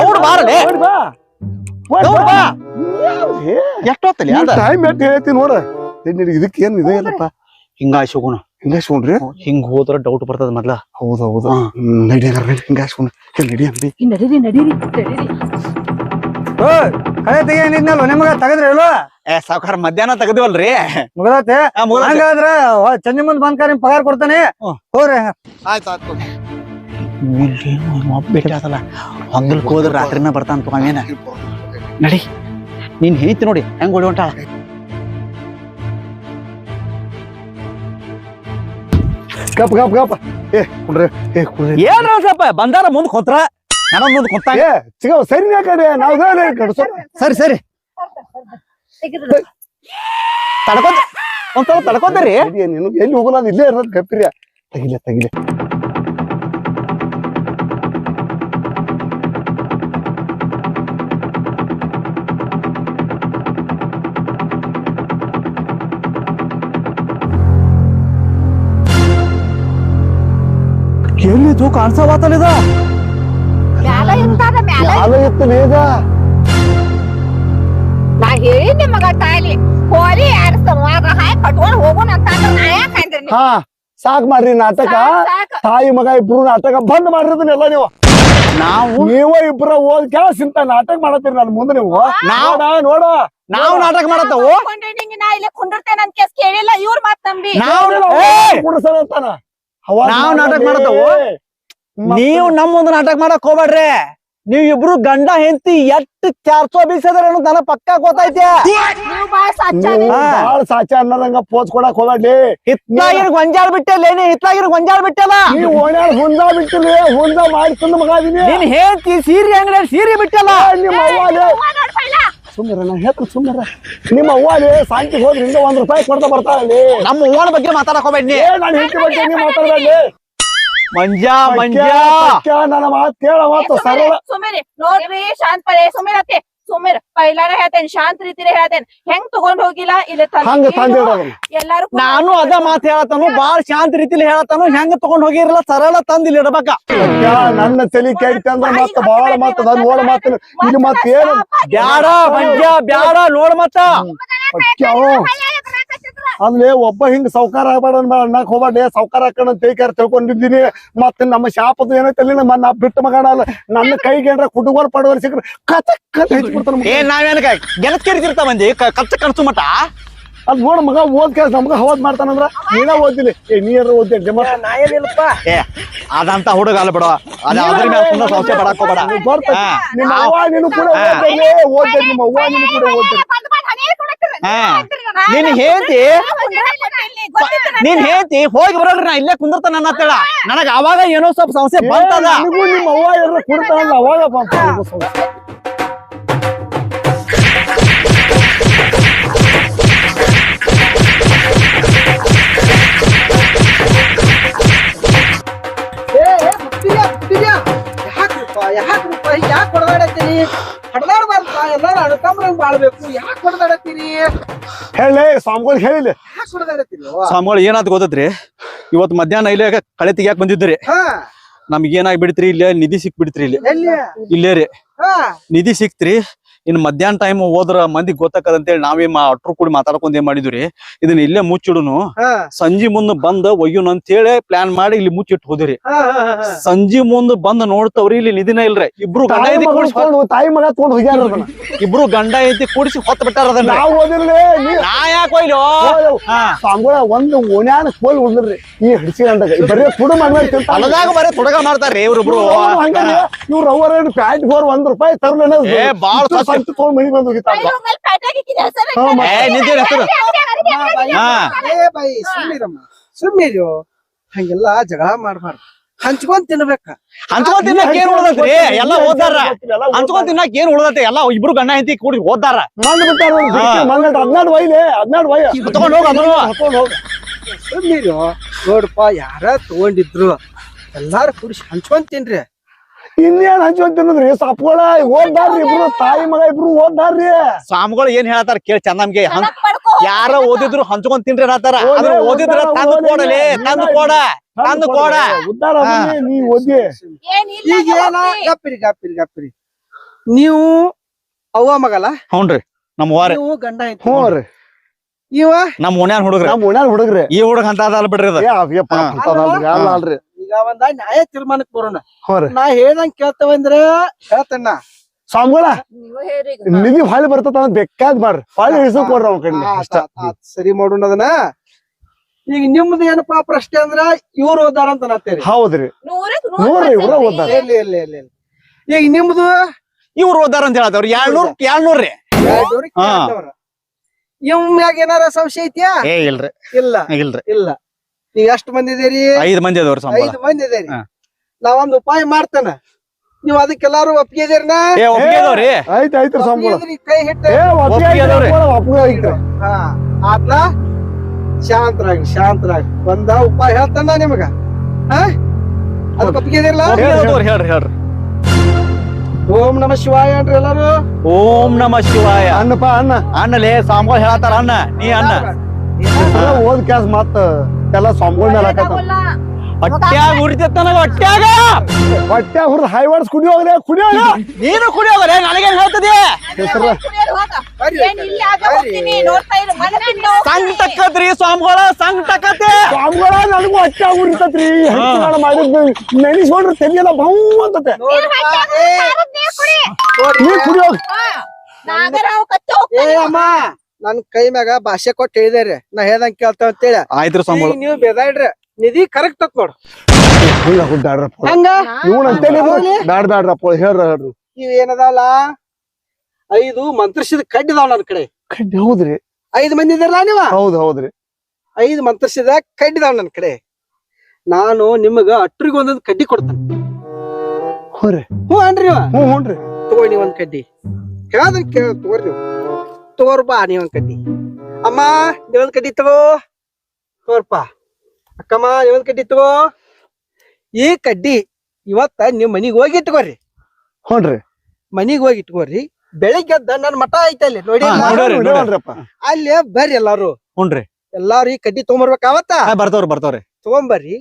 ಓಡಿ ಬಾರಲೇ. ಓಡಿ ಬಾ. ಓಡಿ ಬಾ. ಏ, ಎಷ್ಟು ಹೊತ್ತಲ್ಲಿ ಟೈಮ್ ಎಟ್ ಹೇಳ್ತೀನಿ ನೋಡ. ನಡಿ ಇದಕ್ಕೆ ಏನು ಇದೆ ಇಲ್ಲಪ್ಪ ಹಿಂಗ ಹೋಗೋಣ ಹಿಂಗ ಹೋದ್ರ ಡೌಟ್ ಬರ್ತದ ಮೊದ್ಲ. ಹೌದು ಹೌದು ಹಾ. ಹ್ಮ್, ನಡಿ ಹಂಗಾರ ನಡಿ ಹಿಂಗ ಸುಣ್ ನಡಿ ಅಂಬಿ ನಡೀರಿ ನಡೀರಿ ನಡೀರಿ. ಕಳೆ ತೆಗಿಯಲ್ಲ ನಿಮಗ ತಗದ್ರಿ ಇಲ್ವ ಏ ಸಾವ್ಕಾರ ಮಧ್ಯಾಹ್ನ ತೆಗದಿವಲ್ರಿ. ಮುಗದತ್ತೆ. ಹಂಗಾದ್ರ ಮುಂದ್ ಬಂದ್ ಪಗಾರ ಕೊಡ್ತಾನೆ. ಹೋಗ್ರಿ. ಆಯ್ತು ಆಯ್ತು ಭೇಟಿ ಆತಲ್ಲ ಹೊಂಗಲ್ಕ್ ಹೋದ್ರ ರಾತ್ರಿನ ಬರ್ತಾನ ತಗೊಂಡೇನ ನಡಿ. ನೀನ್ ಹೇಳ್ತಿ ನೋಡಿ ಹೆಂಗ್ ಓಡಿ ಹೊಂಟಾಳ ಗಪ್ ಗಪ್ ಗಪ್. ಏ ಕುಡ್ರಿ ಏ ಕುಡ್ರಿ. ಏನ್ ಸ್ವಲ್ಪ ಬಂದಾರ ಮುಂದ್ ಕೊತ್ರ ನಾನು ಮುಂದ್ ಕುಂತ ಏ ಚಿಗವ ಸರಿ ಯಾಕಡೆ ನಾವ್ ಕಡ್ಸೋ ಸರಿ ಸರಿ. ತಡ್ಕೊಂತ ಒಂದ್ ಸ್ವಲ್ಪ ತಡ್ಕೊಂತೀರಿ ನಡಿ, ನೀನು ಎಲ್ಲಿ ಹೋಗಲ್ಲ ಇಲ್ಲೇ ಇರೋದು ಗಪ್ಪಿರಿ ತಗಿಲೆ ತೆಗಿಲೆ. ತೂ ಕಾಣಿಸವಾತಲ್ಲ ಇದ? ಮ್ಯಾಲ ಇತ್ತು ನಾ ಹೇಳಿ ನಿಮಗ ತಾಲಿ ಹೋರಿ ಯಾರ ಸಂವಾದ ಹಾಯ್ ಕಟ್ಕೊಂಡ್ ಹೋಗೋಣ ಅಂತ ಅಂದ್ರ ನಾ ಯಾಕೆ ಅಂದ್ರಿ ಹಾ ಸಾಕ್ ಮಾಡ್ರಿ ನಾಟಕ. ತಾಯಿ ಮಗ ಇಬ್ರು ನಾಟಕ ಬಂದ್ ಮಾಡಿರೋದನ್ನೆಲ್ಲ ನೀವು? ನಾವು? ನೀವು ಇಬ್ರ ಓದ್ ಕೆಲಸ ಇಂತ ನಾಟಕ ಮಾಡತ್ತೀರಿ ನನ್ ಮುಂದೆ ನೀವು. ನಾವ್- ನೋಡ ನೋಡ. ನಾವು ನಾಟಕ ಮಾಡತ್ತವು? ನಾ ಇಲ್ಲಿ ಕುಂಡಿರ್ತೇನೆ ಕೇಸ್ ಕೇಳಿಲ್ಲ ಇವ್ರ ಮಾತ್ ನಂಬಿ. ನಾವು? ಅಂತಾನ? ನಾಟಕ. ಮಾಡತ್ತವು? ನೀವು ನಮ್ಮ ಮುಂದೆ ನಾಟಕ ಮಾಡಕ್ ಹೋಗ್ಬೇಡ್ರಿ. ನೀವ್ ಇಬ್ರು ಗಂಡ ಹೆಂಡತಿ ಎಷ್ಟ್ ಚಾರ್ಸೋ ಬೀಸದ್ರ ನನ್ನ ಪಕ್ಕ ಗೊತ್ತೈತೆ ನೀವು ಬಾಳ ಸಾಚ ಅನ್ನೋದಂಗ ಪೋಸ್ ಕೊಡಕ್ ಹೋಗ್ಬೇಡಿ ಹಿತ್ತಾಗಿನ ಗೊಂಜಾಳ ಬಿಟ್ಟಲ್ಲ ನೀ ಹಿತ್ತಾಗಿನ ಗೊಂಜಾಳ ಬಿಟ್ಟಲ್ಲ? ನೀವ್ ಓಣ್ಯಾಳ ಹುಂದ ಬಿಟ್ಟಿಲ್ಲ ಹುಂದ ಮಾಡಿ ತಂದು ಮಗ ಅದೀನಿ ನೀನ್ ಹೇಳ್ತಿ ಸೀರೆ ಅಂಗಡಿ ಸೀರೆ ಬಿಟ್ಟಲ್ಲ? ನಿಮ್ಮ ಅವ್ವಾಲೆ ಸುಮ್ಮರ ನಾ ಹೇಳ್ತೀನಿ ಸುಮ್ಮರ ನಿಮ್ಮ ಅವ್ವಾಲೆ ಸಾಯಂಕಾಲ ಹೋದ್ರಿಂದ ಹಿಂದೆ ಒಂದ್ ರೂಪಾಯಿ ಕೊಡ್ತಾ ಬರ್ತಾರಲ್ಲಿ ನಮ್ಮ ಓಣ ಬಗ್ಗೆ ಮಾತಾಡಕ್ ಹೋಗ್ಬೇಡಿ ಏ ನಾನು ಹೆಂಡತಿ ಬಗ್ಗೆ ನೀವು ಮಾತಾಡಬೇಡಿ ಮಂಜಾ ಮಂಜಾ ನನ್ನ ಮಾತು ಕೇಳ ಮಾತು ಸರಳ. ಸುಮಿರಿ ನೋಡ್ರಿ ಶಾಂತ ಪಡೆ ಸುಮಿರತ್ತೆ ಸುಮಿರ್ ಪೈಲಾನ ಹೇಳ್ತೇನೆ ಶಾಂತ ರೀತಿನೇ ಹೇಳ್ತೇನೆ. ಹೆಂಗ್ ತಗೊಂಡ್ ಹೋಗಿಲ್ಲ ಇಲ್ಲಿ ತಂದ್ ಹಂಗ ಎಲ್ಲಾರು ನಾನು ಅದ ಮಾತು ಹೇಳತಾನು ಬಾಳ ಶಾಂತ ರೀತಿಲಿ ಹೇಳತಾನು ಹೆಂಗ್ ತಗೊಂಡ್ ಹೋಗಿರಲ್ಲ ಸರಳ ತಂದ ಇಲ್ಲಿ ಯಾ ನನ್ನ ತಲಿ ಕೇಳ್ತಂದ್ರ ಅಂದ್ರ ಮತ್ತ ಬಾಳ ಮತ್ತ ಅದ ನೋಡ ಮತ್ತ ಇಲ್ಲಿ ಮತ್ತ ಏನು? ಬ್ಯಾಡ ಮಂಜಾ ಬ್ಯಾಡ ನೋಡ ಮತ್ತ. ಅಂದ್ರೆ ಒಬ್ಬ ಹಿಂಗ್ ಸೌಕಾರ ಆಗ್ಬೇಡ ಅಣ್ಣಕ್ ಹೋಗ್ಬೇಡ ಸೌಕಾರ ಹಾಕೋಣ ತೇಕಾರ ತಿಳ್ಕೊಂಡಿದ್ದೀನಿ. ಮತ್ತ ನಮ್ಮ ಶಾಪದ ಏನೈತೆ ಅಲ್ಲಿ ನಮ್ಮ ನಾ ಬಿಟ್ಟ ಮಗಣ ನನ್ನ ಕೈಗೆ ಏನ್ರ ಕುಟುಂಬ ಪಡುವರ್ ಸಿಕ್ಕ ಕಚ್ಚ ಕಚ ಹೆಚ್ಚಿಬಿಡ್ತಾನ ಏ, ನಾವೇನ ಗೆಲತ್ ಕೇರಿತಿರ್ತಾವ ಮಂದಿ. ಕಚ್ಚ ಕಡ್ಸು ಮಟ ಅದ್ ನೋಡ ಮಗ ಓದ್ ಕೆಲಸ ನಮ್ಗ ಹವಾದ್ ಮಾಡ್ತಾನಂದ್ರ ನೀನ ಓದಿಲಿ ಏ ನೀ ಏನಾರ ಓದಿ ಜಮ ನಾ ಏನಿಲ್ಲಪ್ಪ. ಏ ಅದಂತ ಹುಡುಗ ಅಲ್ಲ ಬಿಡ. ಅದ ಅದ್ರ ಮೇಲೆ ಸುಮ್ಮನೆ ಸಂಶಯ ಪಡಕ್ ಹೋಗ್ಬೇಡ. ಬರ್ತ. ನಿಮ್ಮ ಅವ್ವ ನೀನು ಕೂಡ ಓದ್ತೇನೆ ಓದ್ತೇನೆ ನಿಮ್ಮ ಅವ್ವ ನೀನು ಕೂಡ ಓದ್ತೇನೆ ಹೇಳ್ತಿ. ನೀನ್? ಹೇಳ್ತಿ ಹೋಗಿ ಬರೋಲ್ರಿ ನಾ ಇಲ್ಲೇ ಕುಂದಿರ್ತಾನ ಅನ್ನತ್ತೇಳ ನನಗ ಅವಾಗ ಏನೋ ಸ್ವಲ್ಪ ಸಮಸ್ಯೆ ಬಂತದ. ನಿಮ್ಮ ಅವ್ವ ಎಲ್ಲ ಕುಡ್ತಾನಲ್ಲ ಅವಾಗ ಬಂತ. ಯಾಕ್ರಪ್ಪ ಯಾಕೆ ಹೊಡೆದಾಡತ್ತೀರಿ ಹೊಡೆದಾಡ್ಬಾರ್ದಪ್ಪ ಎಲ್ಲಾರು ಅಣತಂಬ್ರಂಗ್ ಬಾಳ್ಬೇಕು. ಯಾಕೆ ಹೊಡೆದಾಡತ್ತೀರಿ ಹೇಳಿ ಸ್ವಾಮಿಗಳು ಹೇಳಿಲ್ಲ ಯಾಕೆ ಹೊಡೆದಾಡತ್ತೀರಿ ಸ್ವಾಮಿಗಳು ಏನಾದ್ ಗೊತ್ತದ್ರಿ ಇವತ್ತು ಮಧ್ಯಾಹ್ನ ಇಲ್ಲೇ ಕಳೆ ತೆಗಿಯಾಕ ಬಂದಿದ್ರಿ ಹಾ. ನಮ್ಗೆ ಏನಾಗ್ಬಿಡ್ತ್ರಿ ಇಲ್ಲೇ ನಿಧಿ ಸಿಕ್ಬಿಡ್ತ್ರಿ ಇಲ್ಲಿ. ಇಲ್ಲೇ ರೀ. ನಿಧಿ ಸಿಕ್ತ್ರಿ. ಇನ್ ಮಧ್ಯಾಹ್ನ ಟೈಮ್ ಹೋದ್ರ ಮಂದಿ ಗೊತ್ತಾಕದಂತೇಳಿ ನಾವೇ ಮಾ ಅಟ್ರು ಕೂಡಿ ಮಾತಾಡ್ಕೊಂಡ್ ಏನ್ ಮಾಡಿದ್ವಿ ಇದನ್ನ ಇಲ್ಲೇ ಮುಚ್ಚಿಡುನು. ಸಂಜೆ ಮುಂದ್ ಬಂದ್ ಅಂತ ಅಂತೇಳಿ ಪ್ಲಾನ್ ಮಾಡಿ ಇಲ್ಲಿ ಮುಚ್ಚಿಟ್ಟು ಹೋದಿರಿ. ಸಂಜೆ ಮುಂದ್ ಬಂದ್ ನೋಡ್ತವ್ರಿ ಇಲ್ಲಿ ನಿಧಿನ ಇಲ್ರಿ. ಇಬ್ರು ಗಂಡ ಐತಿ ತಾಯಿ ಮಗ ತಗೊಂಡು ಹೋಗ್ಯಾರ ಅದನ್ನ. ಇಬ್ರು ಗಂಡ ಐತಿ ಕೂಡಿಸಿ ಹೊತ್ತ ಬಿಟ್ಟಾರ ಅದನ್ನ. ನಾವು ಓದಿರ್ಲಿ ನೀ ನಾ ಯಾಕೆ ಒಯ್ಲು ಹಾ. ಸ್ವಾಮಿಗಳ ಒಂದು ಓಣ್ಯಾನ ಕೋಲ್ ಉಳಿದ್ರಿ ಈ ಹಿಡಿಸಿ ಅಂದಾಗ ಬರೀ ಕುಡು ಮಾಡಿ ತಿಂತಾರ. ಹೊಲದಾಗ ಬರೀ ತುಡಗ ಮಾಡ್ತಾರ್ರಿ ಇವ್ರಿಬ್ರು. ಇವ್ರ ಅವರ ಪ್ಯಾಂಟ್ ಒಂದ್ ರೂಪಾಯಿ ತರ್ಲೇನ ಏ, ಬಾಳ್ ಸ್ವಚ್ಛ. ಸಂತ ತಗೊಂಡ್ ಮನಿಗ್ ಬಂದ್ ಹೋಗಿತ್ತಾರ ಹಾ, ಮತ್ತೆ? ಏ ನಿಂತೀರಿ ಹೆಸರು ಹಾ ಏ ಬಾಯಿ ಸುಮ್ಮೀರಮ್ಮ ಸುಮ್ಮೀರು ಹಂಗೆಲ್ಲ ಜಗಳ ಮಾಡ್ಬಾರ್ದು. ಹಂಚ್ಕೊಂಡ್ ತಿನ್ಬೇಕ. ಹಂಚ್ಕೊಂಡ್ ತಿನ್ನಕ್ ಏನ್ ಉಳ್ದತ್ರಿ ಎಲ್ಲ ಓದಾರ. ಎಲ್ಲ ಹಂಚ್ಕೊಂಡ್ ತಿನ್ನಕ್ ಏನ್ ಉಳ್ದತ್ತೆ? ಎಲ್ಲ ಇಬ್ರು ಗಂಡ ಹೆಂಡತಿ ಕೂಡಿ ಓದಾರ. ಮಂದ್ ಬಿಟ್ಟಾರ ಮಂದ್ ಹದ್ನಾರು ವೈಲೆ ಹದ್ನಾರು ವೈ ತಗೊಂಡ್ ಹೋಗ್. ತಗೊಂಡ್ ಹೋಗ. ಸುಮ್ಮೀರು ನೋಡಪ್ಪ ಯಾರ ತಗೊಂಡಿದ್ರು? ಎಲ್ಲಾರು ಕುಡಿಸಿ ಹಂಚ್ಕೊಂಡ್ ತಿನ್ರಿ. ಇನ್ನೇನ್ ಹಂಚ್ಕೊಂಡ್ ತಿನ್ನದ್ರಿ ಸಪ್ಗಳ ಓದ್ದಾರ್ರಿ ಇಬ್ರು ತಾಯಿ ಮಗ ಇಬ್ರು ಓದ್ದಾರ್ರಿ ಸ್ವಾಮಿಗಳು ಏನ್ ಹೇಳ್ತಾರ ಕೇಳಿ ಚಂದಮ್ಗೆ ಯಾರ ಓದಿದ್ರು ಹಂಚ್ಕೊಂಡ್ ತಿನ್ರಿ ಹೇಳ್ತಾರ ಓದಿದ್ರ ತಂದು ಕೊಡಲಿ. ತಂದು ಕೊಡ ತಂದು ಕೊಡ. ಉದ್ದಾರ ನೀ ಓದಿ ಈಗ ಏನ? ಗಪ್ಪಿರಿ ಗಪ್ಪಿರಿ ಗಪ್ಪಿರಿ. ನೀವು ಅವ್ವ ಮಗಲ್ಲ? ಹ್ಞೂನ್ರಿ ನಮ್ ವಾರ ನೀವು ಗಂಡ ಐತಿ ಹ್ಞೂ ರೀ. ಇವ? ನಮ್ ಓಣ್ಯಾನ್ ಹುಡುಗ್ರಿ. ನಮ್ ಓಣ್ಯಾನ ಹುಡುಗ್ರಿ. ಈ ಹುಡುಗ ಅಂತ ಅದಲ್ಲ ಬಿಡ್ರಿ ಅದ್ರಿ ಏ ಅಯ್ಯಪ್ಪ ಹಾ. ಅಂತದಲ್ರಿ ಅಲ್ಲ ಅಲ್ರಿ. ಈಗ ಒಂದ ನ್ಯಾಯ ತೀರ್ಮಾನಕ್ ಬರೋಣ. ಹ್ಞೂ ರೀ. ನಾ ಹೇಳ್ದಂಗ್ ಕೇಳ್ತವಂದ್ರ ಹೇಳ್ತಣ್ಣ ಸ್ವಾಮಿಗಳ ನಿಧಿ ಹೊಳ್ಳಿ ಬರ್ತದ ಬೆಕ್ಕಾದ್ ಬೇಕಾದ್ ಮಾಡ್ರಿ ಹೊಳ್ಳಿ ಇಳಿಸು ಕೊಡ್ರಿ ಕಡೆ ಅಷ್ಟ. ಆತ್. ಸರಿ ಮಾಡೋಣ ಅದನ್ನ. ಈಗ ನಿಮ್ದು ಏನಪ್ಪಾ ಪ್ರಶ್ನೆ ಅಂದ್ರ ಇವ್ರು ಓದಾರ ಅಂತ ನಾತೇರಿ ಹೌದ್ರಿ. ನೋಡ್ರಿ ಇವ್ರ ಓದಾರ ಇಲ್ಲ ಇಲ್ಲ ಇಲ್ಲ ಇಲ್ಲ ಈಗ ನಿಮ್ದು? ಇವ್ರು ಓದಾರ ಅಂತ ಹೇಳತ್ತವ್ರ ಎರಡ್ನೂರ್ ಎರಡ್ನೂರ್ರಿ. ಎರಡ್ನೂರ. ಇವ್ ಮ್ಯಾಗ ಏನಾರ ಸಂಶಯ ಐತ್ಯಾ? ಏ ಇಲ್ರಿ. ಇಲ್ಲ. ಇಲ್ರಿ. ಇಲ್ಲ. ನೀವ್ ಎಷ್ಟ್ ಮಂದಿ ಇದೀರಿ? ಐದ್ ಮಂದಿ ಅದಾವ್ರಿ ಸಂಬಳ. ಐದು ಮಂದಿ ಇದೀರಿ. ಹಾ. ನಾವೊಂದು ಉಪಾಯ ಮಾಡ್ತಾನ. ನೀವ್ ಅದಕ್ಕೆಲ್ಲಾರು ಒಪ್ಪಿಗೆ ಇದೀರ್ನ ಏ ಒಪ್ಪಿಗೆ ಆಯ್ತು ಐತ್ ಐತ್ರಿ ಸಂಬಳ. ಇದ್ರಿ, ಕೈ ಹಿಟ್ಟ. ಏ ಒಪ್ಪಿಗೆ ಒಪ್ಪಿಗೆ ಅದಾವ್ರಿ. ಒಪ್ಪಿಗೆ ಐತ್ರಿ ಹಾ ಆತ್ಲ ಶಾಂತರಾಗಿ ಶಾಂತರಾಗಿ. ಒಂದ ಉಪಾಯ ಹೇಳ್ತಾನ ನಿಮಗ. ಹಾ? ಅದಕ್ಕೆ ಒಪ್ಪಿಗೆ ಇದೀರಲ್ಲ? ಒಪ್ಪಿಗೆ ಅದಾವ್ರಿ ಹೇಳ್ರಿ ಹೇಳ್ರಿ ಓಂ ನಮ ಶಿವಾಯ ಅನ್ರಿ ಎಲ್ಲಾರು? ಓಂ ನಮ ಶಿವಾಯ. ಅನ್ನಪ್ಪ ಅನ್ನ ಅನ್ನಲೇ ಸಾಂಬಾರ್ ಹೇಳತ್ತಾರ ಅನ್ನ ನೀ ಅನ್ನ ಓದ್ ಕ್ಯಾಸ್ ಮತ್ತ ಎಲ್ಲ ಸ್ವಾಮಿಗಳ ಮೇಲೆ ಹಾಕತ್ತ ಉರಿತೈತ್ ನನಗ ಹುರಿದ್ ಕುಡಿ ನೀನು ಕುಡಿಯೋಗಲೇ ನನಗೇನ್ ಹೇಳ್ತದೆ ಹೆಸರು ಸಂಗ್ ತಕ್ಕತ್ರಿ ಸ್ವಾಮಿಗಳ ಸಂಗ್ ತಕ್ಕತ್ತೆ. ಸ್ವಾಮಿಗಳ ನನಗೂ ಉರಿತತ್ರಿ. ಮಾಡಿದ್ದು ನೆನೆಸ್ಕೊಂಡ್ರೆ ತೆಗಿಯಲ್ಲ ಬಹು ಅಂತತೆ. ನೀ ಕುಡಿ. ಹೋಗ್. ಏ ಅಮ್ಮ. ನನ್ ಕೈ ಮ್ಯಾಗ ಭಾಷೆ ಕೊಟ್ಟು ಹೇಳಿದ್ರಿ. ನಾ ಹೇಳ್ದಂಗ್ ಕೇಳ್ತಾವ ಅಂತೇಳಿ. ಆಯ್ತ್ರಿ ಈಗ ನೀವು ಬೇದಾಡ್ರಿ ನಿಧಿ ಕರೆಕ್ಟ್ ತತ್ ನೋಡ್. ಹಂಗ ಹುಡ್ಡಾಡ್ರಪ್ಪ ಹಂಗ? ಇವನ್ ಅಂತೇಳಿ ಬ್ಯಾಡ್ ಬ್ಯಾಡ್ರಪ್ಪ ಹೇಳ್ರ ಹೇಳ್ರಿ. ಇವ್ ಏನದಾವಲ್ಲ ಐದು ಮಂತ್ರಿಸಿದ ಕಡ್ಡಿದಾವ್ ನನ್ ಕಡೆ. ಕಡ್ಡಿ ಹೌದ್ರಿ. ಐದು ಮಂದಿ ಇದಾರಲ್ಲ ನೀವ? ಹೌದ್ ಹೌದ್ರಿ. ಐದು ಮಂತ್ರಿಸಿದ ಕಡ್ಡಿದಾವ್ ನನ್ ಕಡೆ. ನಾನು ನಿಮಗ ಅಟ್ರಿಗೆ ಒಂದೊಂದ್ ಕಡ್ಡಿ ಕೊಡ್ತೇನೆ. ಹ್ಞೂ ರೀ ಹ್ಞೂ ಅನ್ರಿ ಹ್ಞೂ ಹ್ಞೂನ್ರಿ ತಗೊಳ್ಳಿ ಒಂದ್ ಕಡ್ಡಿ. ಕೇಳದ್ರ ಕೇಳ ತಗೋರಿ ನೀವು. ತಗೋರ್ಬಾ ನೀವ್ ಒಂದ್ ಕಡ್ಡಿ ಅಮ್ಮ ನೀವೊಂದ್ ಕಡ್ಡಿ ತಗೋ. ತೋರ್ಪ. ಅಕ್ಕಮ್ಮ ನೀವೊಂದ್ ಕಡ್ಡಿ ತಗೋ. ಈ ಕಡ್ಡಿ ಇವತ್ತ ನೀವ್ ಮನಿಗ್ ಹೋಗಿ ಇಟ್ಕೋರಿ. ಹ್ಞೂನ್ರಿ ಮನಿಗ್ ಹೋಗಿ ಇಟ್ಕೋರಿ. ಬೆಳಿಗ್ಗೆ ಎದ್ದ ನನ್ ಮಠ ಐತೆ ಅಲ್ಲಿ ನೋಡಿ ಹಾ. ಅಲ್ಲಿ ಬರ್ರಿ ಎಲ್ಲಾರು. ಹುನ್ರಿ. ಎಲ್ಲಾರು ಈ ಕಡ್ಡಿ ತಗೊಂಬರ್ಬೇಕ ಅವತ್ತ ಬರ್ತವ್ರಿ ಬರ್ತಾವ್ರಿ ಬರ್ತಾವ್ರಿ. ತಗೊಂಬರ್ರಿ.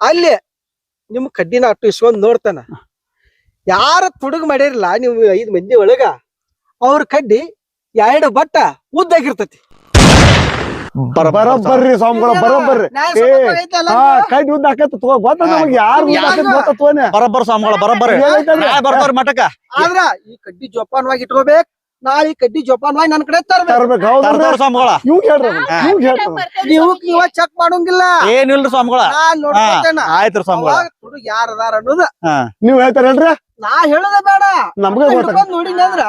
ಅಲ್ಲಿ ನಿಮ್ ಕಡ್ಡಿನ ಅಟ್ಟು ಇಸ್ಕೊಂಡ್ ನೋಡ್ತಾನ. ಯಾರ ತುಡುಗ್ ಮಾಡಿರಲ್ಲ ನೀವು ಐದ್ ಮಂದಿ ಒಳಗ? ಅವ್ರ ಕಡ್ಡಿ ಎರಡು ಬಟ್ಟ ಉದ್ದಾಗಿರ್ತತಿ. ಬರೋಬ್ಬರ್ರಿ ಸ್ವಾಮಿಗಳ ಬರೋಬ್ಬರ್ರಿ ಕೈ ಏ ಹಾ? ಕಡ್ಡಿ ಉದ್ದ ಹಾಕತ್ತ ತಗೋ ಗೊತ್ತ ನಮಗೆ ಯಾರು ಉದ್ದ ಹಾಕತ್ ಗೊತ್ತ ತಗೋನೆ? ಬರೋಬ್ಬರ ಸ್ವಾಮಿಗಳ ಬರೋಬ್ಬರ? ಬರ್ತಾವ್ರಿ ಮಠಕ್ಕ. ಆದ್ರ ಈ ಕಡ್ಡಿ ಜೋಪಾನವಾಗಿ ಇಟ್ಕೋಬೇಕು. ನಾಳೆ ಈ ಕಡ್ಡಿ ಜೋಪಾನವಾಗಿ ನನ್ ಕಡೆ ತರ್ಬೇಕು. ಸ್ವಾಮಿಗಳ. ಇವ್ ಹೇಳ್ರಿ ಇವ್ ಹೇಳ್ರಿ. ನೀವು ನೀವ ಚೆಕ್ ಮಾಡಂಗಿಲ್ಲ. ಏನಿಲ್ರಿ ಸ್ವಾಮಿಗಳ. ಆಯ್ತು ಸ್ವಾಮಿಗಳ. ಯಾರ್ ಅದಾರ ಅನ್ನೋದ ನೀವ್ ಹೇಳ್ತಾರಲ್ರಿ ನಾ ಹೇಳೋದ ಬೇಡ. ನಮ್ಗೆ ಗೊತ್ತಾಗ ನೋಡಿನಿ ಅಂದ್ರ.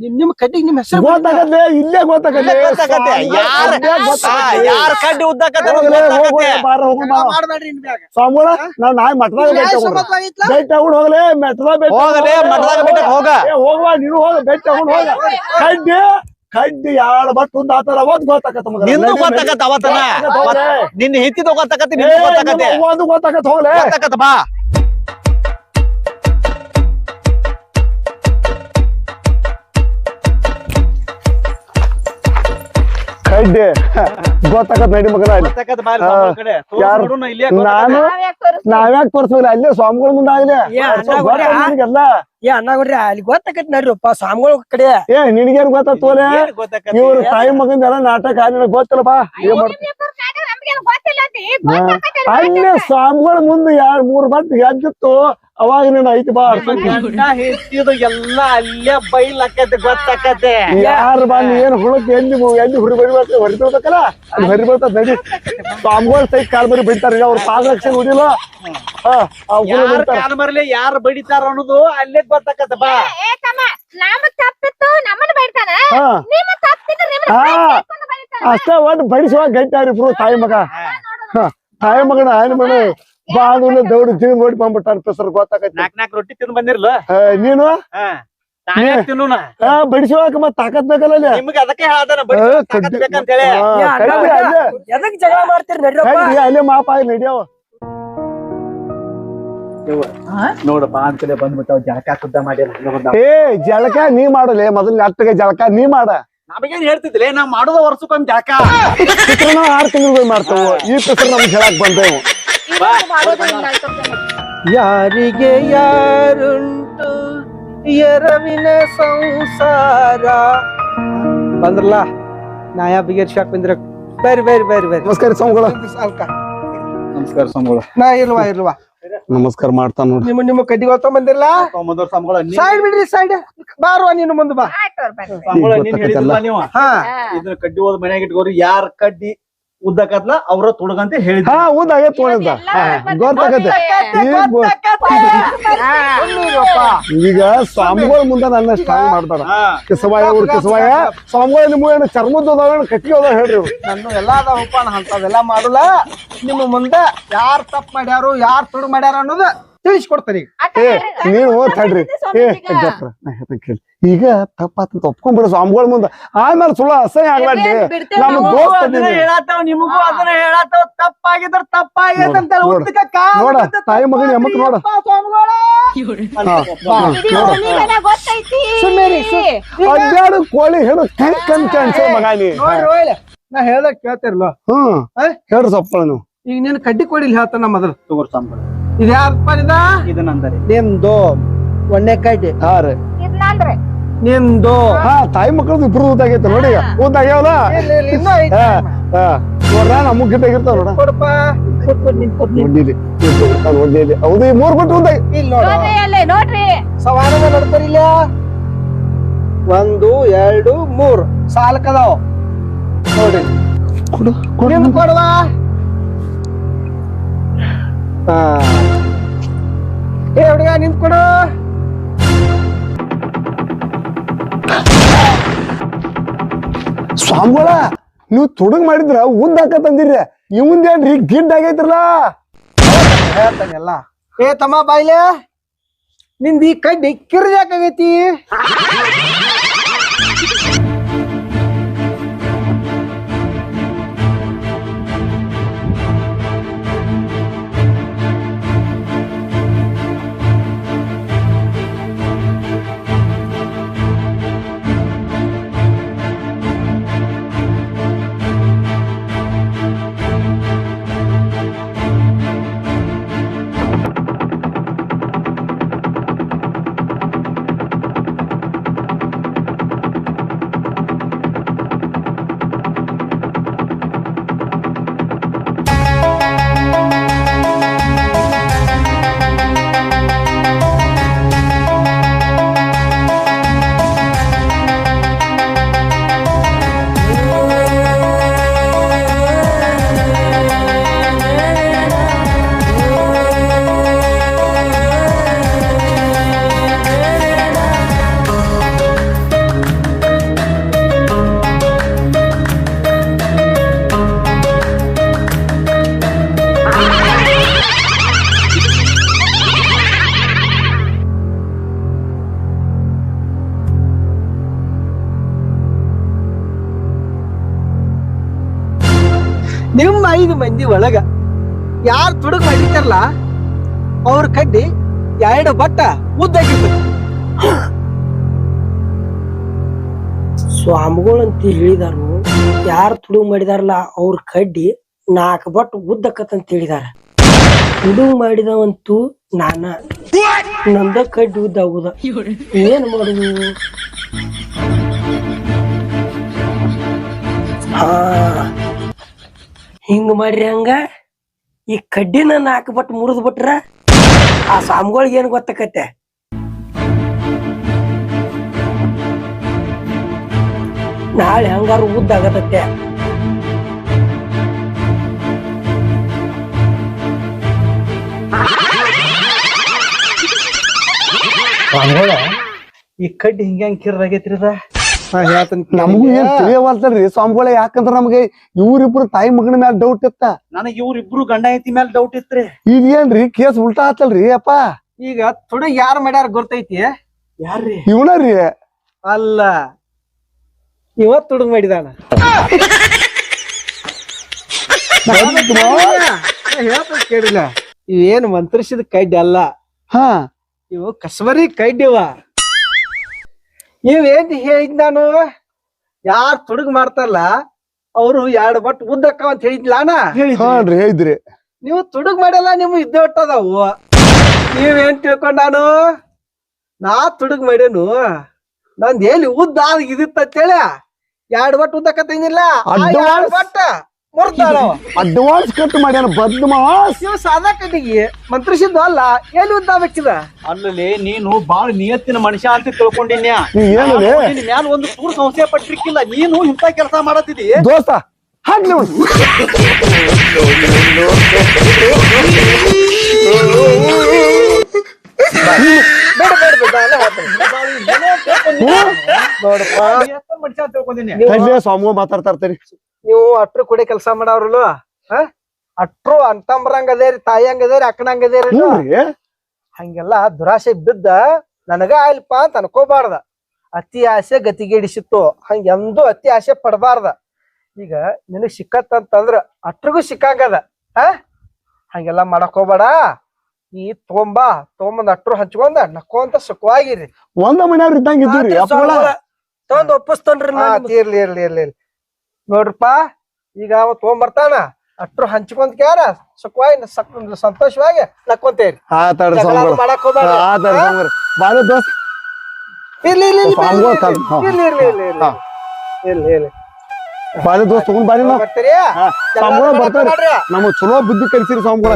ನಿಮ್ ನಿಮ್ ಕಡ್ಡಿಗ್ ನಿಮ್ ಹೆಸರು ಗೊತ್ತಾಗತ್ತೆ. ಇಲ್ಲೇ ಗೊತ್ತಾಗತ್ತೆ. ಗೊತ್ತಾಗತ್ತೆ. ಯಾರ್- ಯಾರ ಕಡ್ಡಿ ಉದ್ದಾಕತ್ತೆ. ಮಾಡ್ಬೇಡ್ರಿ ನಾವ್ ನಾಯಿ ಮಠದಾಗ ಬೆಟ್ಟ ಭೇಟಿ ತಗೊಂಡು ಹೋಗ್ಲಿ ಹೋಗಲೇ ಮಠದಾಗ ಬೆಟ್ಟಕ್ ಹೋಗ. ಹೋಗುವ ನೀನು ಹೋಗ ಬೆಟ್ಟ ತಗೊಂಡು ಹೋಗ. ಕಡ್ಡಿ ಕಡ್ಡಿ ಯಾರ ಬಟ್ ಆತರ ಅವತ್ ಗೊತ್ತಾಕತ್ತ ಮಗ ನಿಂದು ಅವತ್ತನ ನಿನ್ನ ಹಿತ್ತಿದ ಗೊತ್ತಾಗತ್ತೆ ಏ, ನಿಂದು ಅವ್ವಂದು ಗೊತ್ತಾಗತ್ತ ಹೋಗ್ಲಿ. ಬಾ. ಯಾರು? ಗೊತ್ತಾಕತ್ ನಡಿ ಮಗನ. ನಾನು ನಾವ್ಯಾಕ್ ತೋರ್ಸ್ಬೇಕಿಲ್ಲ ಅಲ್ಲೇ ಸ್ವಾಮಿಗಳ ಮುಂದೆ ಆಗ್ಲಿ ಏ, ಕೊಡ್ರಿ ಅಲ್ಲಿ ಗೊತ್ತಾಕತ್ ನಡ್ರಿಪ್ಪ ಸ್ವಾಮಿಗಳ ಕಡೆ. ಏ ನಿನಗೇನ್ ಗೊತ್ತಾತೋಲೆ ಏನ್ ಗೊತ್ತಾಕತ್ ಇವ್ರ ತಾಯಿ ಮಗಂದ ಎಲ್ಲ ನಾಟಕ ನಿನಗ್ ಗೊತ್ತಿಲ್ಲ ಬಾ ಏನ್ ಅಲ್ಲೇ ಸ್ವಾಮಿಗಳ ಮುಂದೆ ಎರಡ್ ಮೂರ್ ಬಟ್ ಎದ್ದಿತ್ತು. ಅವಾಗ ನೀನ್ ಐತಿ ಬಾ ಗಂಡ ಎಲ್ಲ ಅಲ್ಲೇ ಬೈಲ್ ಆಕತ್ತೆ ಗೊತ್ತಾಕತ್ತೆ ಯಾರು ಬಂದು ಏನ್ ಹುಳಕ್ ಎಲ್ಲಿ ಎಲ್ಲಿ ಹುಡಿ ಬರಿಬೇಕು? ಹೊರಿತಿರ್ಬೇಕಲ್ಲ ಅಲ್ಲಿ ಹೊರಿ ಬೀಳ್ತದ ನಡಿ. ಸ್ವಾಮಿಗಳ ಸೈ ಕಾಲ್ ಬರಿ ಬೈತಾರ ಅವ್ರ ಪಾದರಕ್ಷೆ ಹೊಡಿಲ್ಲ ಹಾ ಅವ್ರು ಯಾರ ಬೈತಾರ ಕಾಲ್ ಮರಲಿ ಯಾರು ಬಡಿತಾರ ಅನ್ನೋದು ಅಲ್ಲೇ ಗೊತ್ತಾಕತ್ತ ಬಾ. ಏ ತಮ್ಮ ನಮಗ್ ತಪ್ಪಿತ್ತು ನಮ್ಮನ್ನ ಬೈತಾನ? ನಿಮ್ಮ ನಿಮ್ಮನ್ನ. ಅಷ್ಟೇ ಒಟ್ಟು ಬಡಿಸುವಾಗ ಗಟ್ಟಿಯಾರ ಇಬ್ರು ತಾಯಿ ಮಗ. ತಾಯಿ ಮಗನ ಆಯ್ನ ಮನೆ ಬಾಗಿಲು ದೌಡ್ ಜೀವ ನೋಡಿ ಬಂದ್ಬಿಟ್ಟಾರ ಪೆಸರ್ ಗೊತ್ತಾಗತ್ತೆ ನಾಕ್ ನಾಕ್ ರೊಟ್ಟಿ ತಿಂದ್ ಬಂದಿರ್ಲ? ನೀನು? ತಾನೇ ತಿನ್ನೋಣ. ಬಡಿಸುವಾಗ ಮತ್ ತಾಕತ್ ಬೇಕಲ್ಲ ನಿಮ್ಗೆ ಅದಕ್ಕೆ. ಅಲ್ಲೇ. ಮಾಪ ಆಗಿ ನಡಿಯವ ನೋಡಪ್ಪ ಅಂತಲೇ ಬಂದ್ಬಿಟ್ಟಾವ ಜಳಕ ಏ ಜಳಕ ನೀ ಮಾಡಲೆ ಮೊದಲ್ ನೆಟ್ಟಗೆ ಜಳಕ ನೀ ಮಾಡ. ನಮಗೇನ್ ಹೇಳ್ತಿದ್ಲೆ ನಾ ಮಾಡೋದ ವರ್ಷಕ್ಕೊಂದ್ ಜಳಕ. ಚಿತ್ರನ ಆರ್ ತಿಂಗಳು ಮಾಡ್ತಾವ. ಈ ಪೆಸರ್ ನಮ್ಗೆ ಹೇಳಕ್ ಬಂದೇವು. ಯಾರಿಗೆ ಯಾರುಂಟು? ಎರವಿನ ಸಂಸಾರ. ಬಂದ್ರಲ್ಲ ನಾಯ ಬಿಗೇರ್ ಶಾಕ್ ಬಂದ್ರ ಬೇರೆ ಬೇರೆ ಬೇರೆ ಬೇರೆ. ನಮಸ್ಕಾರ ಸ್ವಾಮಿಗಳ. ನಮಸ್ಕಾರ ಸ್ವಾಮಿಗಳು. ನಾ ಇಲ್ವಾ ಇಲ್ವಾ? ನಮಸ್ಕಾರ ಮಾಡ್ತಾನ ನೋಡ್ರಿ. ನಿಮ್ಮ ನಿಮ್ಮ ಕಡ್ಡಿ ಗೊತ್ತ ಬಂದಿರಲ್ಲ ಮುಂದೋರ್ ಸ್ವಾಮಿಗಳು ಸೈಡ್ ಬಿಡ್ರಿ ಸೈಡ್ ಬಾರುವ ನೀನು ಮುಂದೆ ಬಾ. ಕಡ್ಡಿ ಹೋದ ಮನ್ಯಾಗ ಇಟ್ಕೋರಿ ಯಾರ ಕಡ್ಡಿ ಉದ್ದಕತ್ಲ ಅವ್ರ ತೊಡಗಂತ ಹೇಳಿದ ಹಾ ಆಗೈತ್ ತೊಗೊಂಡ ಗೊತ್ತಾಗತ್ತೆ. ಈಗ ಸ್ವಾಮಿಗಳ ಮುಂದೆ ನನ್ನ ಸ್ಟ್ರಾಂಗ್ ಮಾಡ್ತಾರ. ಕಿಸವಾಯ ಅವ್ರ ಕಿಸವಾಯ. ಸ್ವಾಮಿಗಳ ನಿಮ್ಮ ಏನು ಚರ್ಮದ ಕಟ್ಟಿ ಹೋದ ಹೇಳ್ರಿ. ನನ್ನ ಎಲ್ಲಾ ಅದಾವಪ್ಪ ಅಂತದೆಲ್ಲ ಮಾಡಲ್ಲ. ನಿಮ್ಮ ಮುಂದೆ ಯಾರ್ ತಪ್ಪು ಮಾಡ್ಯಾರು ಯಾರ್ ತುಡು ಮಾಡ್ಯಾರ ಅನ್ನೋದು ತಿಳಿಸ್ಕೊಡ್ತಾರೆ ಈಗ. ಏ ನೀವು ತಡ್ರಿ ಏ ಗಪ್ರ ನಾ ಹೇಳ್ತೇನ್ ಕೇಳಿ. ಈಗ ತಪ್ಪಾತ ಒಪ್ಕೊಂಡ್ಬಿಡ ಸ್ವಾಮಿಗಳ ಮುಂದ. ಆಮೇಲೆ ಸುಳ್ಳು ಅಸಹ್ಯ ಆಗ್ಲಾಡ್ರಿ ನಮ್ಮ ದೋಸ್ತ ಹೇಳತ್ತಾವ ನಿಮಗೂ ಅದನ್ನ ಹೇಳತ್ತಾವ. ತಪ್ಪಾಗಿದ್ರ ತಪ್ಪಾಗೈತೆ ಅಂತ ನೋಡು, ತಾಯಿ ಮಗನ ಎಮ್ಮಕ್ ನೋಡ. ಅಡ್ಡಾಡು ಕೋಳಿ ಹೇಳು ಕಂಕ್ ಕಂಕ್ ಅನ್ಸೋ ಮಗಾನಿ. ನಾ. ಹೇಳ್ದಾಗ ಕೇಳ್ತಿರ್ಲ. ಹ್ಮ್. ಏ? ಹೇಳ್ರಿ ಸಪ್ಪಳ ನೀವು ಈಗ ನೀನು ಕಡ್ಡಿ ಕೋಳಿ ಹೇಳ್ತಾನ ಮೊದಲು ತಗೋರ್ ಸ್ವಾಮಿಗಳು. ಇದು ಯಾರಪ್ಪ ಇದ ಇದು ನಂದರಿ. ನಿಂದು ಒಣ್ಣೆ ಕಡ್ಡಿ ಹಾ ರೀ. ಇದ್ನಂದ್ರೆ ನಿಂದು ಹಾ ತಾಯಿ ಮಕ್ಕಳದು ಇಬ್ರು ಊದಾಗೈತೆ ನೋಡಿ ಊದಾಗ್ಯಾವಲ್ಲ ಇಲ್ಲ, ಇಲ್ಲ, ಇನ್ನೂ ಐತೆ. ನೋಡ್ರ ನೋಡ ಕೊಡಪ್ಪ. ನೋಡಿಲಿ ನೋಡಿಲಿ ಹೌದು ಈ ಮೂರ್ ಬಿಟ್ಟು ಊದಾಗ ಇಲ್ಲಿ ನೋಡು ನೋಡ್ರಿ. ಅಲ್ಲೇ ನೋಡ್ರಿ ಸವಾಲದ ನಡ್ತಾರಿಲ್ಲ ಒಂದು ಎರಡು ಮೂರು. ಸಾಲಕದಾವ ನೋಡಿ ಕೊಡು ನಿಂದು ಕೊಡುವ? ಹಾ ಏ ಹುಡುಗ ನಿಂತ್ಕೊಡು. ಸ್ವಾಮಿಗಳ ನೀವು ತುಡುಗ್ ಮಾಡಿದ್ರ ಉದ್ದ ತಂದಿರ ಇವಂದೇನ್ರಿ ಗಿಡ್ ಆಗೈತ್ರಲ್ಲ ಹೇಳ್ತಾನೆಲ್ಲ ಏ ತಮ್ಮ ಬಾಯ್ಲೆ ನಿಂದ ಈ ಕಡ್ಡಿ ಕಿರ್ಯಾಕಾಗೈತಿ ಒಳಗ ಯಾರು ತುಡುಗ್ ಮಾಡಿರ್ತಾರಲ್ಲ ಅವ್ರ ಕಡ್ಡಿ ಎರಡು ಬಟ್ಟ ಉದ್ದಾಗಿತ್ತು. ಅಂತ ಹೇಳಿದಾರು, ಯಾರು ತುಡುಗ್ ಮಾಡಿದಾರಲ್ಲ, ಅವ್ರ ಕಡ್ಡಿ ನಾಲ್ಕು ಬಟ್ ಉದ್ದಕ್ಕತ್ತಂತ ಹೇಳಿದಾರ. ತುಡುಗ್ ಮಾಡಿದವಂತೂ ನಾನ. ನಂದ ಕಡ್ಡಿ ಉದ್ದ ಆಗುದ. ಏನ್ ಮಾಡುದು? ಹಾ. ಹಿಂಗ ಮಾಡ್ರಿ ಹಂಗ? ಈ ಕಡ್ಡಿನ ನಾಲ್ಕು ಬಟ್ ಮುರಿದ್ ಬಿಟ್ರ ಆ ಸ್ವಾಮಿಗಳಿಗೆ ಏನ್ ಗೊತ್ತಾಕತ್ತೆ? ನಾಳೆ ಹಂಗಾರು ಉದ್ದ ಆಗತತ್ತೆ ಈ ಕಡ್ಡಿ ಹಿಂಗ ಕಿರ್ರಾಗೈತ್ರಿ ಹಾ ಹೇಳ್ತೀನಿ ನಮಗೂ ಏನ್ ತಿಳಿಯವಲ್ತಲ್ರಿ ಸ್ವಾಮಿಗಳೇ ಯಾಕಂದ್ರ ನಮ್ಗೆ ಇವ್ರಿಬ್ರು ತಾಯಿ ಮಗನ ಮ್ಯಾಲ ಡೌಟ್ ಇತ್ತ. ನನಗ್ ಇವ್ರಿಬ್ರು ಗಂಡ ಐತಿ ಮೇಲೆ ಡೌಟ್ ಇತ್ರಿ. ಈಗ ಏನ್ರಿ ಕೇಸ್ ಉಲ್ಟಾ ಆತಲ್ರಿ ಅಪ್ಪ. ಈಗ ಥೋಡೆ ಯಾರ ಮಾಡ್ಯಾರ ಗೊತ್ತೈತಿ? ಯಾರ್ರಿ? ಇವನ ರೀ ಅಲ್ಲ. ಇವತ್ ತುಡುಗ್ ಮಾಡಿದಾನ. ಕೇಳಿಲ್ಲ. ಇವೇನ್ ಮಂತ್ರಿಸಿದ ಕೈಡ್ ಅಲ್ಲ. ಹಾ. ಇವು ಕಸ್ಬರಿ ಕಡ್ಡಿವ. ಇವೇನ್ ಹೇಳಿದ್ ನಾನು? ಯಾರ್ ತುಡುಗ್ ಮಾಡ್ತಾರಲ್ಲ ಅವ್ರು ಎರಡ್ ಬಟ್ ಉದ್ದಕ್ಕ ಅಂತ ಹೇಳಿದ್ಲಾನ ಹಾನ್ರಿ ಹೇಳಿದ್ರಿ. ನೀವು ತುಡುಗ್ ಮಾಡಲ್ಲ ನಿಮ್ ಇದ್ದೇ ಹೊಟ್ಟದವು ನೀವೇನ್ ತಿಳ್ಕೊಂಡ್ ನಾನು? ನಾ ತುಡುಗ್ ಮಾಡೇನು. ನಂದ್ ಎಲ್ಲಿ ಉದ್ದ ಇದಿತ್ತ ಅಂತೇಳಿ ಎರಡ್ ಬಟ್ ಉದ್ದಕ್ಕ ತಂದಿಲ್ಲ. ಎರಡ್ ಬಟ್ ಮುರ್ದಾಳ ಅಡ್ವಾನ್ಸ್ ಕಟ್ ಮಾಡ್ಯಾನ ಮಾಸ್ ನೀವು ಸಾದಾ ಕಟ್ಟಿಗೆ ಮಂತ್ರಿಸಿದ್ದು ಅಲ್ಲ ಉದ್ದ ಅಲ್ಲಲ್ಲಿ ನೀನು ಬಾಳ ನಿಯತ್ತಿನ ಮನುಷ್ಯ ಅಂತ ತಿಳ್ಕೊಂಡಿನ್ಯಾ? ಏನು? ನಿನ್ ಒಂದು ಚೂರು ಸಂಶಯ ಪಟ್ಟಿರ್ಕಿಲ್ಲ ನೀನು ಇಂಥ ಕೆಲಸ ಮಾಡತ್ತಿದಿ? ದೋಸ್ತ. ನೋಡಪ್ಪ. ಮನುಷ್ಯ ತಿಳ್ಕೊಂಡಿನಿ ಮಾತಾಡ್ತಾ ಇರ್ತೀರಿ. ನೀವು ಅಟ್ರು ಕೂಡ ಕೆಲಸ ಮಾಡವ್ರಲ್ಲ ಅಟ್ರು ಅಂತಂಬ್ರಂಗ್ ಅದೇರಿ ತಾಯಿಯಂಗ್ ಅದೇರಿ ಅಕ್ಕನಂಗ್ ಅದೇರಿ ಹಂಗೆಲ್ಲ ದುರಾಸೆ ಬಿದ್ದ ನನಗ ಆಯ್ಲಪ್ಪ ಅಂತ ಅನ್ಕೋಬಾರ್ದ. ಅತಿ ಆಸೆ ಗತಿಗೇಡಿಸಿತ್ತು ಹಂಗೆಂದು ಅತಿ ಆಸೆ ಪಡಬಾರ್ದ. ಈಗ ನಿನಗ್ ಸಿಕ್ಕತ್ತಂತಂದ್ರ ಅಟ್ರಿಗೂ ಸಿಕ್ಕಂಗದ ಆ ಹಂಗೆಲ್ಲ ಮಾಡಕ್ ಹೋಗ್ಬೇಡ. ಈ ತೊಂಬಾ ತೊಗೊಂಬಂದ್ ಅಟ್ರು ಹಂಚ್ಕೊಂಡ ನಕ್ಕೊಂತ ಸುಖವಾಗಿರಿ. ಒಂದ ಮನೆಯವ್ರ ಇದ್ದಂಗ ಇದ್ದೀರಿ ತಗೊಂಡ್ ಒಪ್ಪಿಸ್ತನ್ರಿ ಹಾ, ಇರ್ಲಿ ಇರ್ಲಿ ಇರ್ಲಿ ಇರ್ಲಿ. ನೋಡ್ರಪ್ಪ ಈಗ ಅವ ತಗೊಂಬರ್ತಾನ ಅಟ್ರು ಹಂಚ್ಕೊಂತ ಕ್ಯಾರ ಸುಖವಾಗಿ ಸಕ್- ಸಂತೋಷವಾಗಿ ನಕ್ಕೊಂತೇರಿ. ಆತಾಡ್ರಿ ಮಾಡಕ್ ಹೋಗ್ಬೇಡ. ಆತಾಡ್ರಿ ಸ್ವಾಮಿಗಳು. ಬಾಳೆ ದೋಸ್ತ. ಇರ್ಲಿ ಇರ್ಲಿ ಇರ್ಲಿ ಸ್ವಾಮಿಗಳು ಕಲ್- ಹಾ. ಇರ್ಲಿ ಇರ್ಲಿ ಇರ್ಲಿ ಇರ್ಲಿ. ಹಾ. ಇರ್ಲಿ ಇರ್ಲಿ. ಬಾಳೆ ದೋಸ್ತ ತಗೊಂಡ್ ಬಾರಿ ನಾವು ಬರ್ತೀರಿ? ಸ್ವಾಮಿಗಳು ಬರ್ತಾರೆ. ಮಾಡ್ರಿ ನಮಗ್ ಚಲೋ ಬುದ್ಧಿ ಕಲಿಸಿರಿ ಸ್ವಾಮಿಗಳ.